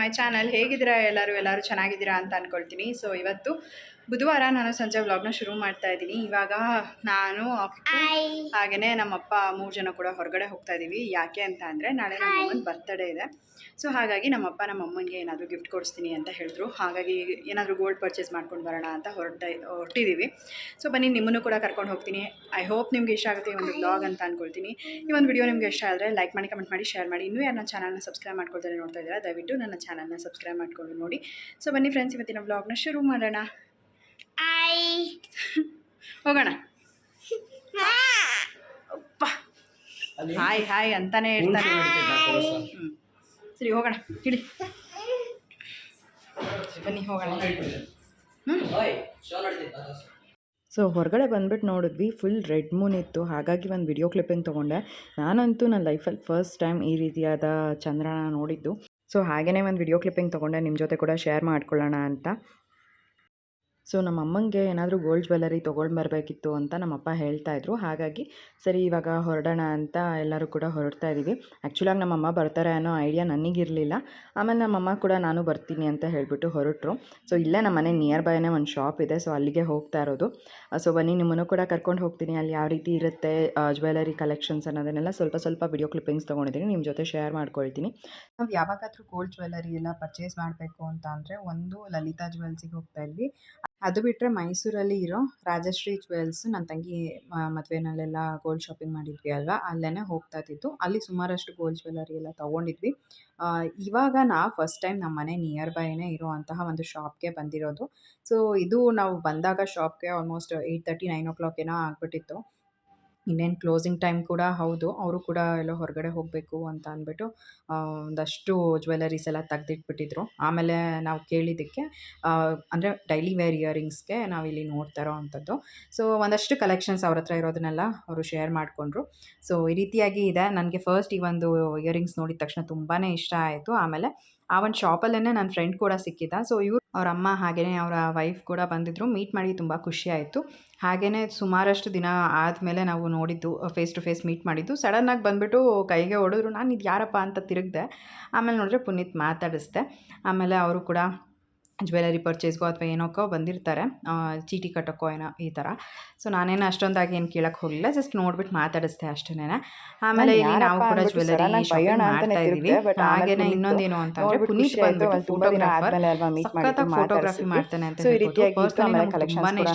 ಮೈ channel ಹೇಗಿದ್ದೀರಾ? ಎಲ್ಲರೂ ಎಲ್ಲರೂ ಚೆನ್ನಾಗಿದ್ದೀರಾ ಅಂತ ಅಂದ್ಕೊಳ್ತೀನಿ ಸೊ ಇವತ್ತು ಬುಧವಾರ ನಾನು ಸಂಜೆ ವ್ಲಾಗ್ನ ಶುರು ಮಾಡ್ತಾ ಇದ್ದೀನಿ. ಇವಾಗ ನಾನು ಹಾಗೇನೆ ಹಾಗೆಯೇ ನಮ್ಮಪ್ಪ ಮೂರು ಜನ ಕೂಡ ಹೊರಗಡೆ ಹೋಗ್ತಾ ಇದ್ದೀವಿ ಯಾಕೆ ಅಂತ ಅಂದರೆ ನಾಳೆ ನಮ್ಮಮ್ಮನ ಬರ್ತಡೇ ಇದೆ. ಸೊ ಹಾಗಾಗಿ ನಮ್ಮಪ್ಪ ನಮ್ಮ ಅಮ್ಮನಿಗೆ ಏನಾದರೂ ಗಿಫ್ಟ್ ಕೊಡಿಸ್ತೀನಿ ಅಂತ ಹೇಳಿದ್ರು. ಹಾಗಾಗಿ ಏನಾದರೂ ಗೋಲ್ಡ್ ಪರ್ಚೇಸ್ ಮಾಡ್ಕೊಂಡು ಬರೋಣ ಅಂತ ಹೊರಟ ಹೊರಟಿದ್ದೀವಿ ಸೊ ಬನ್ನಿ ನಿಮ್ಮನ್ನು ಕೂಡ ಕರ್ಕೊಂಡು ಹೋಗ್ತೀನಿ. ಐ ಹೋಪ್ ನಿಮ್ಗೆ ಇಷ್ಟ ಆಗುತ್ತೆ ಈ ಒಂದು ಬ್ಲಾಗ್ ಅಂತ ಅಂದ್ಕೊಳ್ತೀನಿ ಈ ಒಂದು ವಿಡಿಯೋ ನಿಮ್ಗೆ ಇಷ್ಟ ಆದರೆ ಲೈಕ್ ಮಾಡಿ ಕಮೆಂಟ್ ಮಾಡಿ ಶೇರ್ ಮಾಡಿ. ಇನ್ನೂ ಯಾರು ನನ್ನ ಚಾನಲ್ನ ಸಬ್ಸ್ಕ್ರೈಬ್ ಮಾಡ್ಕೊಳ್ತಾರೆ ನೋಡ್ತಾ ಇದ್ದೀರಾ ದಯವಿಟ್ಟು ನನ್ನ ಚಾನಲ್ನ ಸಬ್ಸ್ಕ್ರೈಬ್ ಮಾಡ್ಕೊಂಡು ನೋಡಿ. ಸೊ ಬನ್ನಿ ಫ್ರೆಂಡ್ಸ್ ಇವತ್ತಿನ ಬ್ಲಾಗ್ನ ಶುರು ಮಾಡೋಣ. ಹೋಗೋಣ. ಅಪ್ಪ. ಹಾಯ್ ಹಾಯ್ ಅಂತಾನೆ ಹೇಳ್ತಾರೆ ಸರಿ ಹೋಗೋಣ. ಹೇಳಿ ಬನ್ನಿ ಹೋಗೋಣ. ಸೊ ಹೊರಗಡೆ ಬಂದ್ಬಿಟ್ಟು ನೋಡಿದ್ವಿ ಫುಲ್ ರೆಡ್ ಮೂನ್ ಇತ್ತು. ಹಾಗಾಗಿ ಒಂದು ವಿಡಿಯೋ ಕ್ಲಿಪ್ಪಿಂಗ್ ತೊಗೊಂಡೆ. ನಾನಂತೂ ನನ್ನ ಲೈಫಲ್ಲಿ ಫಸ್ಟ್ ಟೈಮ್ ಈ ರೀತಿಯಾದ ಚಂದ್ರನ ನೋಡಿದ್ದು. ಸೊ ಹಾಗೆಯೇ ಒಂದು ವಿಡಿಯೋ ಕ್ಲಿಪ್ಪಿಂಗ್ ತೊಗೊಂಡೆ ನಿಮ್ಮ ಜೊತೆ ಕೂಡ ಶೇರ್ ಮಾಡ್ಕೊಳ್ಳೋಣ ಅಂತ. ಸೊ ನಮ್ಮ ಅಮ್ಮಂಗೆ ಏನಾದರೂ ಗೋಲ್ಡ್ ಜ್ಯುವೆಲರಿ ತೊಗೊಂಡು ಬರಬೇಕಿತ್ತು ಅಂತ ನಮ್ಮಪ್ಪ ಹೇಳ್ತಾ ಇದ್ರು. ಹಾಗಾಗಿ ಸರಿ, ಇವಾಗ ಹೊರಡೋಣ ಅಂತ ಎಲ್ಲರೂ ಕೂಡ ಹೊರಡ್ತಾ ಇದ್ದೀವಿ ಆ್ಯಕ್ಚುಲಾಗಿ ನಮ್ಮಮ್ಮ ಬರ್ತಾರೆ ಅನ್ನೋ ಐಡಿಯಾ ನನಗಿರಲಿಲ್ಲ. ಆಮೇಲೆ ನಮ್ಮಮ್ಮ ಕೂಡ ನಾನು ಬರ್ತೀನಿ ಅಂತ ಹೇಳಿಬಿಟ್ಟು ಹೊರಟರು. ಸೊ, ಇಲ್ಲೇ ನಮ್ಮ ಮನೆ ನಿಯರ್ ಬೈನೇ ಒಂದು ಶಾಪ್ ಇದೆ. ಸೊ, ಅಲ್ಲಿಗೆ ಹೋಗ್ತಾ ಇರೋದು. ಸೊ, ಬನ್ನಿ, ನಿಮ್ಮನ್ನು ಕೂಡ ಕರ್ಕೊಂಡು ಹೋಗ್ತೀನಿ. ಅಲ್ಲಿ ಯಾವ ರೀತಿ ಇರುತ್ತೆ ಜ್ಯುವೆಲರಿ ಕಲೆಕ್ಷನ್ಸ್ ಅನ್ನೋದನ್ನೆಲ್ಲ ಸ್ವಲ್ಪ ಸ್ವಲ್ಪ ವಿಡಿಯೋ ಕ್ಲಿಪ್ಪಿಂಗ್ಸ್ ತೊಗೊಂಡಿದ್ದೀನಿ ನಿಮ್ಮ ಜೊತೆ ಶೇರ್ ಮಾಡ್ಕೊಳ್ತೀನಿ. ನಾವು ಯಾವಾಗಾದರೂ ಗೋಲ್ಡ್ ಜ್ಯುವೆಲರಿ ಎಲ್ಲ ಪರ್ಚೇಸ್ ಮಾಡಬೇಕು ಅಂತ ಅಂದರೆ ಒಂದು ಲಲಿತಾ ಜ್ಯುವೆಲ್ಸಿಗೆ ಹೋಗ್ತಾ ಇದ್ವಿ. ಅದು ಬಿಟ್ಟರೆ ಮೈಸೂರಲ್ಲಿ ಇರೋ ರಾಜಶ್ರೀ ಜ್ಯುವೆಲ್ಸ್ ನನ್ನ ತಂಗಿ ಮದುವೆನಲ್ಲೆಲ್ಲ ಗೋಲ್ಡ್ ಶಾಪಿಂಗ್ ಮಾಡಿದ್ವಿ ಅಲ್ವಾ? ಅಲ್ಲೇ ಹೋಗ್ತಾ ಇದ್ದಿತ್ತು ಅಲ್ಲಿ ಸುಮಾರಷ್ಟು ಗೋಲ್ಡ್ ಜ್ಯುವೆಲರಿ ಎಲ್ಲ ತೊಗೊಂಡಿದ್ವಿ. ಇವಾಗ ನಾವು ಫಸ್ಟ್ ಟೈಮ್ ನಮ್ಮ ಮನೆ ನಿಯರ್ ಬೈನೇ ಇರುವಂತಹ ಒಂದು ಶಾಪ್ಗೆ ಬಂದಿರೋದು. ಸೊ, ಇದು ನಾವು ಬಂದಾಗ ಶಾಪ್ಗೆ almost eight thirty, nine o'clock ಏನೋ ಆಗಿಬಿಟ್ಟಿತ್ತು. ಇನ್ನೇನು ಕ್ಲೋಸಿಂಗ್ ಟೈಮ್ ಕೂಡ ಹೌದು, ಅವರು ಕೂಡ ಎಲ್ಲೋ ಹೊರಗಡೆ ಹೋಗಬೇಕು ಅಂತ ಅಂದ್ಬಿಟ್ಟು ಒಂದಷ್ಟು ಜ್ಯುವೆಲರೀಸ್ ಎಲ್ಲ ತೆಗ್ದಿಟ್ಬಿಟ್ಟಿದ್ರು. ಆಮೇಲೆ ನಾವು ಕೇಳಿದ್ದಕ್ಕೆ ಅಂದರೆ ಡೈಲಿ ವೇರ್ ಇಯರಿಂಗ್ಸ್ಗೆ ನಾವಿಲ್ಲಿ ನೋಡ್ತಾ ಇರೋ ಅಂಥದ್ದು. ಸೊ ಒಂದಷ್ಟು ಕಲೆಕ್ಷನ್ಸ್ ಅವ್ರ ಹತ್ರ ಇರೋದನ್ನೆಲ್ಲ ಅವರು ಶೇರ್ ಮಾಡಿಕೊಂಡ್ರು. ಸೊ ಈ ರೀತಿಯಾಗಿ ಇದೆ. ನನಗೆ ಫಸ್ಟ್ ಈ ಒಂದು ಇಯರಿಂಗ್ಸ್ ನೋಡಿದ ತಕ್ಷಣ ತುಂಬಾ ಇಷ್ಟ ಆಯಿತು. ಆಮೇಲೆ ಆ ಒಂದು ಶಾಪಲ್ಲೇ ನನ್ನ ಫ್ರೆಂಡ್ ಕೂಡ ಸಿಕ್ಕಿದ್ದ ಸೊ ಇವ್ರು ಅವ್ರ ಅಮ್ಮ ಹಾಗೆಯೇ ಅವರ ವೈಫ್ ಕೂಡ ಬಂದಿದ್ದರು ಮೀಟ್ ಮಾಡಿ ತುಂಬ ಖುಷಿ ಆಯಿತು. ಹಾಗೆಯೇ ಸುಮಾರಷ್ಟು ದಿನ ಆದಮೇಲೆ ನಾವು ನೋಡಿದ್ದು ಫೇಸ್ ಟು ಫೇಸ್ ಮೀಟ್ ಮಾಡಿದ್ದು. ಸಡನ್ನಾಗಿ ಬಂದುಬಿಟ್ಟು ಕೈಗೆ ಹೊಡೆದ್ರು. ನಾನು ಇದು ಯಾರಪ್ಪ ಅಂತ ತಿರುಗಿದೆ. ಆಮೇಲೆ ನೋಡಿದ್ರೆ ಪುನೀತ್ ಮಾತಾಡಿಸ್ದೆ. ಆಮೇಲೆ ಅವರು ಕೂಡ ಜ್ಯುವೆಲರಿ ಪರ್ಚೇಸ್ಗೋ ಅಥವಾ ಏನೋಕ್ಕೋ ಬಂದಿರ್ತಾರೆ. ಚೀಟಿ ಕಟ್ಟೋಕ್ಕೋ ಏನೋ ಈ ಥರ ಸೊ ನಾನೇನು ಅಷ್ಟೊಂದಾಗಿ ಏನು ಕೇಳಕ್ಕೆ ಹೋಗಲಿಲ್ಲ. ಜಸ್ಟ್ ನೋಡ್ಬಿಟ್ಟು ಮಾತಾಡಿಸ್ದೆ ಅಷ್ಟೇನೆ. ಆಮೇಲೆ ಇಲ್ಲಿ ನಾವು ಕೂಡ ಜ್ಯುವೆಲರಿ ಮಾಡ್ತಾ ಇದ್ದೀವಿ. ಹಾಗೇನೆ ಇನ್ನೊಂದೇನು ಅಂತಂದ್ರೆ ಪುನೀತ್ ಬಂದ್ಬಿಟ್ಟು ಫೋಟೋಗ್ರಾಫರ್ ಫೋಟೋಗ್ರಾಫಿ ಮಾಡ್ತಾನೆ ಅಂತ ತುಂಬಾ ಇಷ್ಟ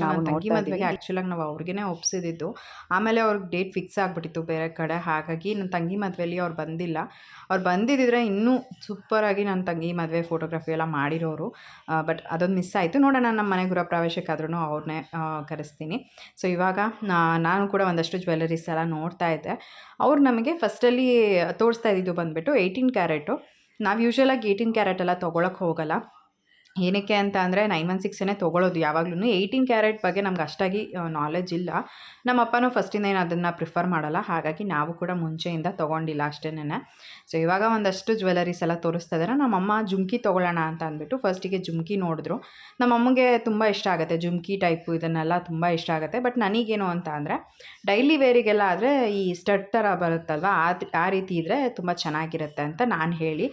ನಾವು ನನ್ನ ತಂಗಿ ಮದುವೆಗೆ ಆ್ಯಕ್ಚುಲಾಗಿ ನಾವು ಅವ್ರಿಗೇನೆ ಒಪ್ಸಿದ್ದು ಆಮೇಲೆ ಅವ್ರಿಗೆ ಡೇಟ್ ಫಿಕ್ಸ್ ಆಗಿಬಿಟ್ಟಿತ್ತು ಬೇರೆ ಕಡೆ. ಹಾಗಾಗಿ ನನ್ನ ತಂಗಿ ಮದುವೆಯಲ್ಲಿ ಅವ್ರು ಬಂದಿಲ್ಲ. ಅವ್ರು ಬಂದಿದ್ದಿದ್ರೆ ಇನ್ನೂ ಸೂಪರಾಗಿ ನನ್ನ ತಂಗಿ ಮದುವೆ ಫೋಟೋಗ್ರಫಿ ಎಲ್ಲ ಮಾಡಿರೋರು. ಬಟ್ ಅದೊಂದು ಮಿಸ್ ಆಯಿತು. ನೋಡೋಣ ನಮ್ಮ ಮನೆ ಗೃಹ ಪ್ರವೇಶಕ್ಕಾದ್ರೂ ಅವ್ರನ್ನೇ ಕರೆಸ್ತೀನಿ. ಸೊ ಇವಾಗ ನಾನು ಕೂಡ ಒಂದಷ್ಟು ಜ್ಯುವೆಲ್ಲರೀಸ್ ಎಲ್ಲ ನೋಡ್ತಾ ಇದ್ದೆ. ಅವ್ರು ನಮಗೆ ಫಸ್ಟಲ್ಲಿ ತೋರಿಸ್ತಾ ಇದ್ದಿದ್ದು ಬಂದುಬಿಟ್ಟು ಏಯ್ಟೀನ್ ಕ್ಯಾರೆಟು ನಾವು ಯೂಶ್ವಲಾಗಿ ಏಯ್ಟೀನ್ ಕ್ಯಾರೆಟ್ ಎಲ್ಲ ತೊಗೊಳಕ್ಕೆ ಹೋಗಲ್ಲ. ಏನಕ್ಕೆ ಅಂತ ಅಂದರೆ ನೈನ್ ಒನ್ ಸಿಕ್ಸೇ ತೊಗೊಳೋದು ಯಾವಾಗಲೂ ಏಯ್ಟೀನ್ ಕ್ಯಾರೆಟ್ ಬಗ್ಗೆ ನಮ್ಗೆ ಅಷ್ಟಾಗಿ ನಾಲೆಜ್ ಇಲ್ಲ. ನಮ್ಮ ಅಪ್ಪನೂ ಫಸ್ಟಿಂದ ಏನು ಅದನ್ನು ಪ್ರಿಫರ್ ಮಾಡಲ್ಲ. ಹಾಗಾಗಿ ನಾವು ಕೂಡ ಮುಂಚೆಯಿಂದ ತೊಗೊಂಡಿಲ್ಲ ಅಷ್ಟೇನೆ ಸೊ ಇವಾಗ ಒಂದಷ್ಟು ಜ್ಯುವೆಲರೀಸ್ ಎಲ್ಲ ತೋರಿಸ್ತಾ ಇದ್ದಾರೆ ನಮ್ಮಮ್ಮ ಜುಮ್ಕಿ ತೊಗೊಳ್ಳೋಣ ಅಂತ ಅಂದ್ಬಿಟ್ಟು ಫಸ್ಟಿಗೆ ಜುಮ್ಕಿ ನೋಡಿದ್ರು. ನಮ್ಮಮ್ಮಗೆ ತುಂಬ ಇಷ್ಟ ಆಗುತ್ತೆ. ಜುಮ್ಕಿ ಟೈಪು ಇದನ್ನೆಲ್ಲ ತುಂಬ ಇಷ್ಟ ಆಗುತ್ತೆ. ಬಟ್ ನನಗೇನು ಅಂತ ಅಂದರೆ ಡೈಲಿ ವೇರಿಗೆಲ್ಲ ಆದರೆ ಈ ಸ್ಟಡ್ ಥರ ಬರುತ್ತಲ್ವ? ಆ ಆ ರೀತಿ ಇದ್ದರೆ ತುಂಬ ಚೆನ್ನಾಗಿರುತ್ತೆ ಅಂತ ನಾನು ಹೇಳಿ.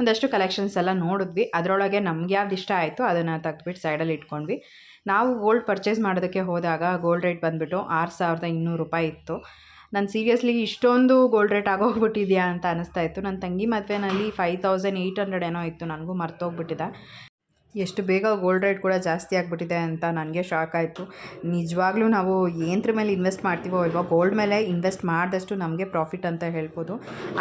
ಒಂದಷ್ಟು ಕಲೆಕ್ಷನ್ಸ್ ಎಲ್ಲ ನೋಡಿದ್ವಿ. ಅದರೊಳಗೆ ನಮ್ಗೆ ಯಾವ್ದು ಇಷ್ಟ ಆಯಿತು ಅದನ್ನು ತೆಗೆದ್ಬಿಟ್ಟು ಸೈಡಲ್ಲಿ ಇಟ್ಕೊಂಡ್ವಿ. ನಾವು ಗೋಲ್ಡ್ ಪರ್ಚೇಸ್ ಮಾಡೋದಕ್ಕೆ ಹೋದಾಗ ಗೋಲ್ಡ್ ರೇಟ್ ಬಂದುಬಿಟ್ಟು ಆರು ಸಾವಿರದ ಇನ್ನೂರು ರೂಪಾಯಿ ಇತ್ತು. ನಾನು ಸೀರಿಯಸ್ಲಿ ಇಷ್ಟೊಂದು ಗೋಲ್ಡ್ ರೇಟ್ ಆಗೋಗ್ಬಿಟ್ಟಿದೆಯಾ ಅಂತ ಅನಿಸ್ತಾ ಇತ್ತು. ನನ್ನ ತಂಗಿ ಮದುವೆನಲ್ಲಿ ಫೈವ್ ತೌಸಂಡ್ ಏಯ್ಟ್ ಹಂಡ್ರೆಡ್ ಏನೋ ಇತ್ತು. ನನಗೂ ಮರ್ತೋಗ್ಬಿಟ್ಟಿದೆ. ಎಷ್ಟು ಬೇಗ ಗೋಲ್ಡ್ ರೇಟ್ ಕೂಡ ಜಾಸ್ತಿ ಆಗಿಬಿಟ್ಟಿದೆ ಅಂತ ನನಗೆ ಶಾಕ್ ಆಯಿತು. ನಿಜವಾಗ್ಲೂ ನಾವು ಏನ್ರ ಮೇಲೆ ಇನ್ವೆಸ್ಟ್ ಮಾಡ್ತೀವೋ ಅಲ್ವಾ ಗೋಲ್ಡ್ ಮೇಲೆ ಇನ್ವೆಸ್ಟ್ ಮಾಡಿದಷ್ಟು ನಮಗೆ ಪ್ರಾಫಿಟ್ ಅಂತ ಹೇಳ್ಬೋದು.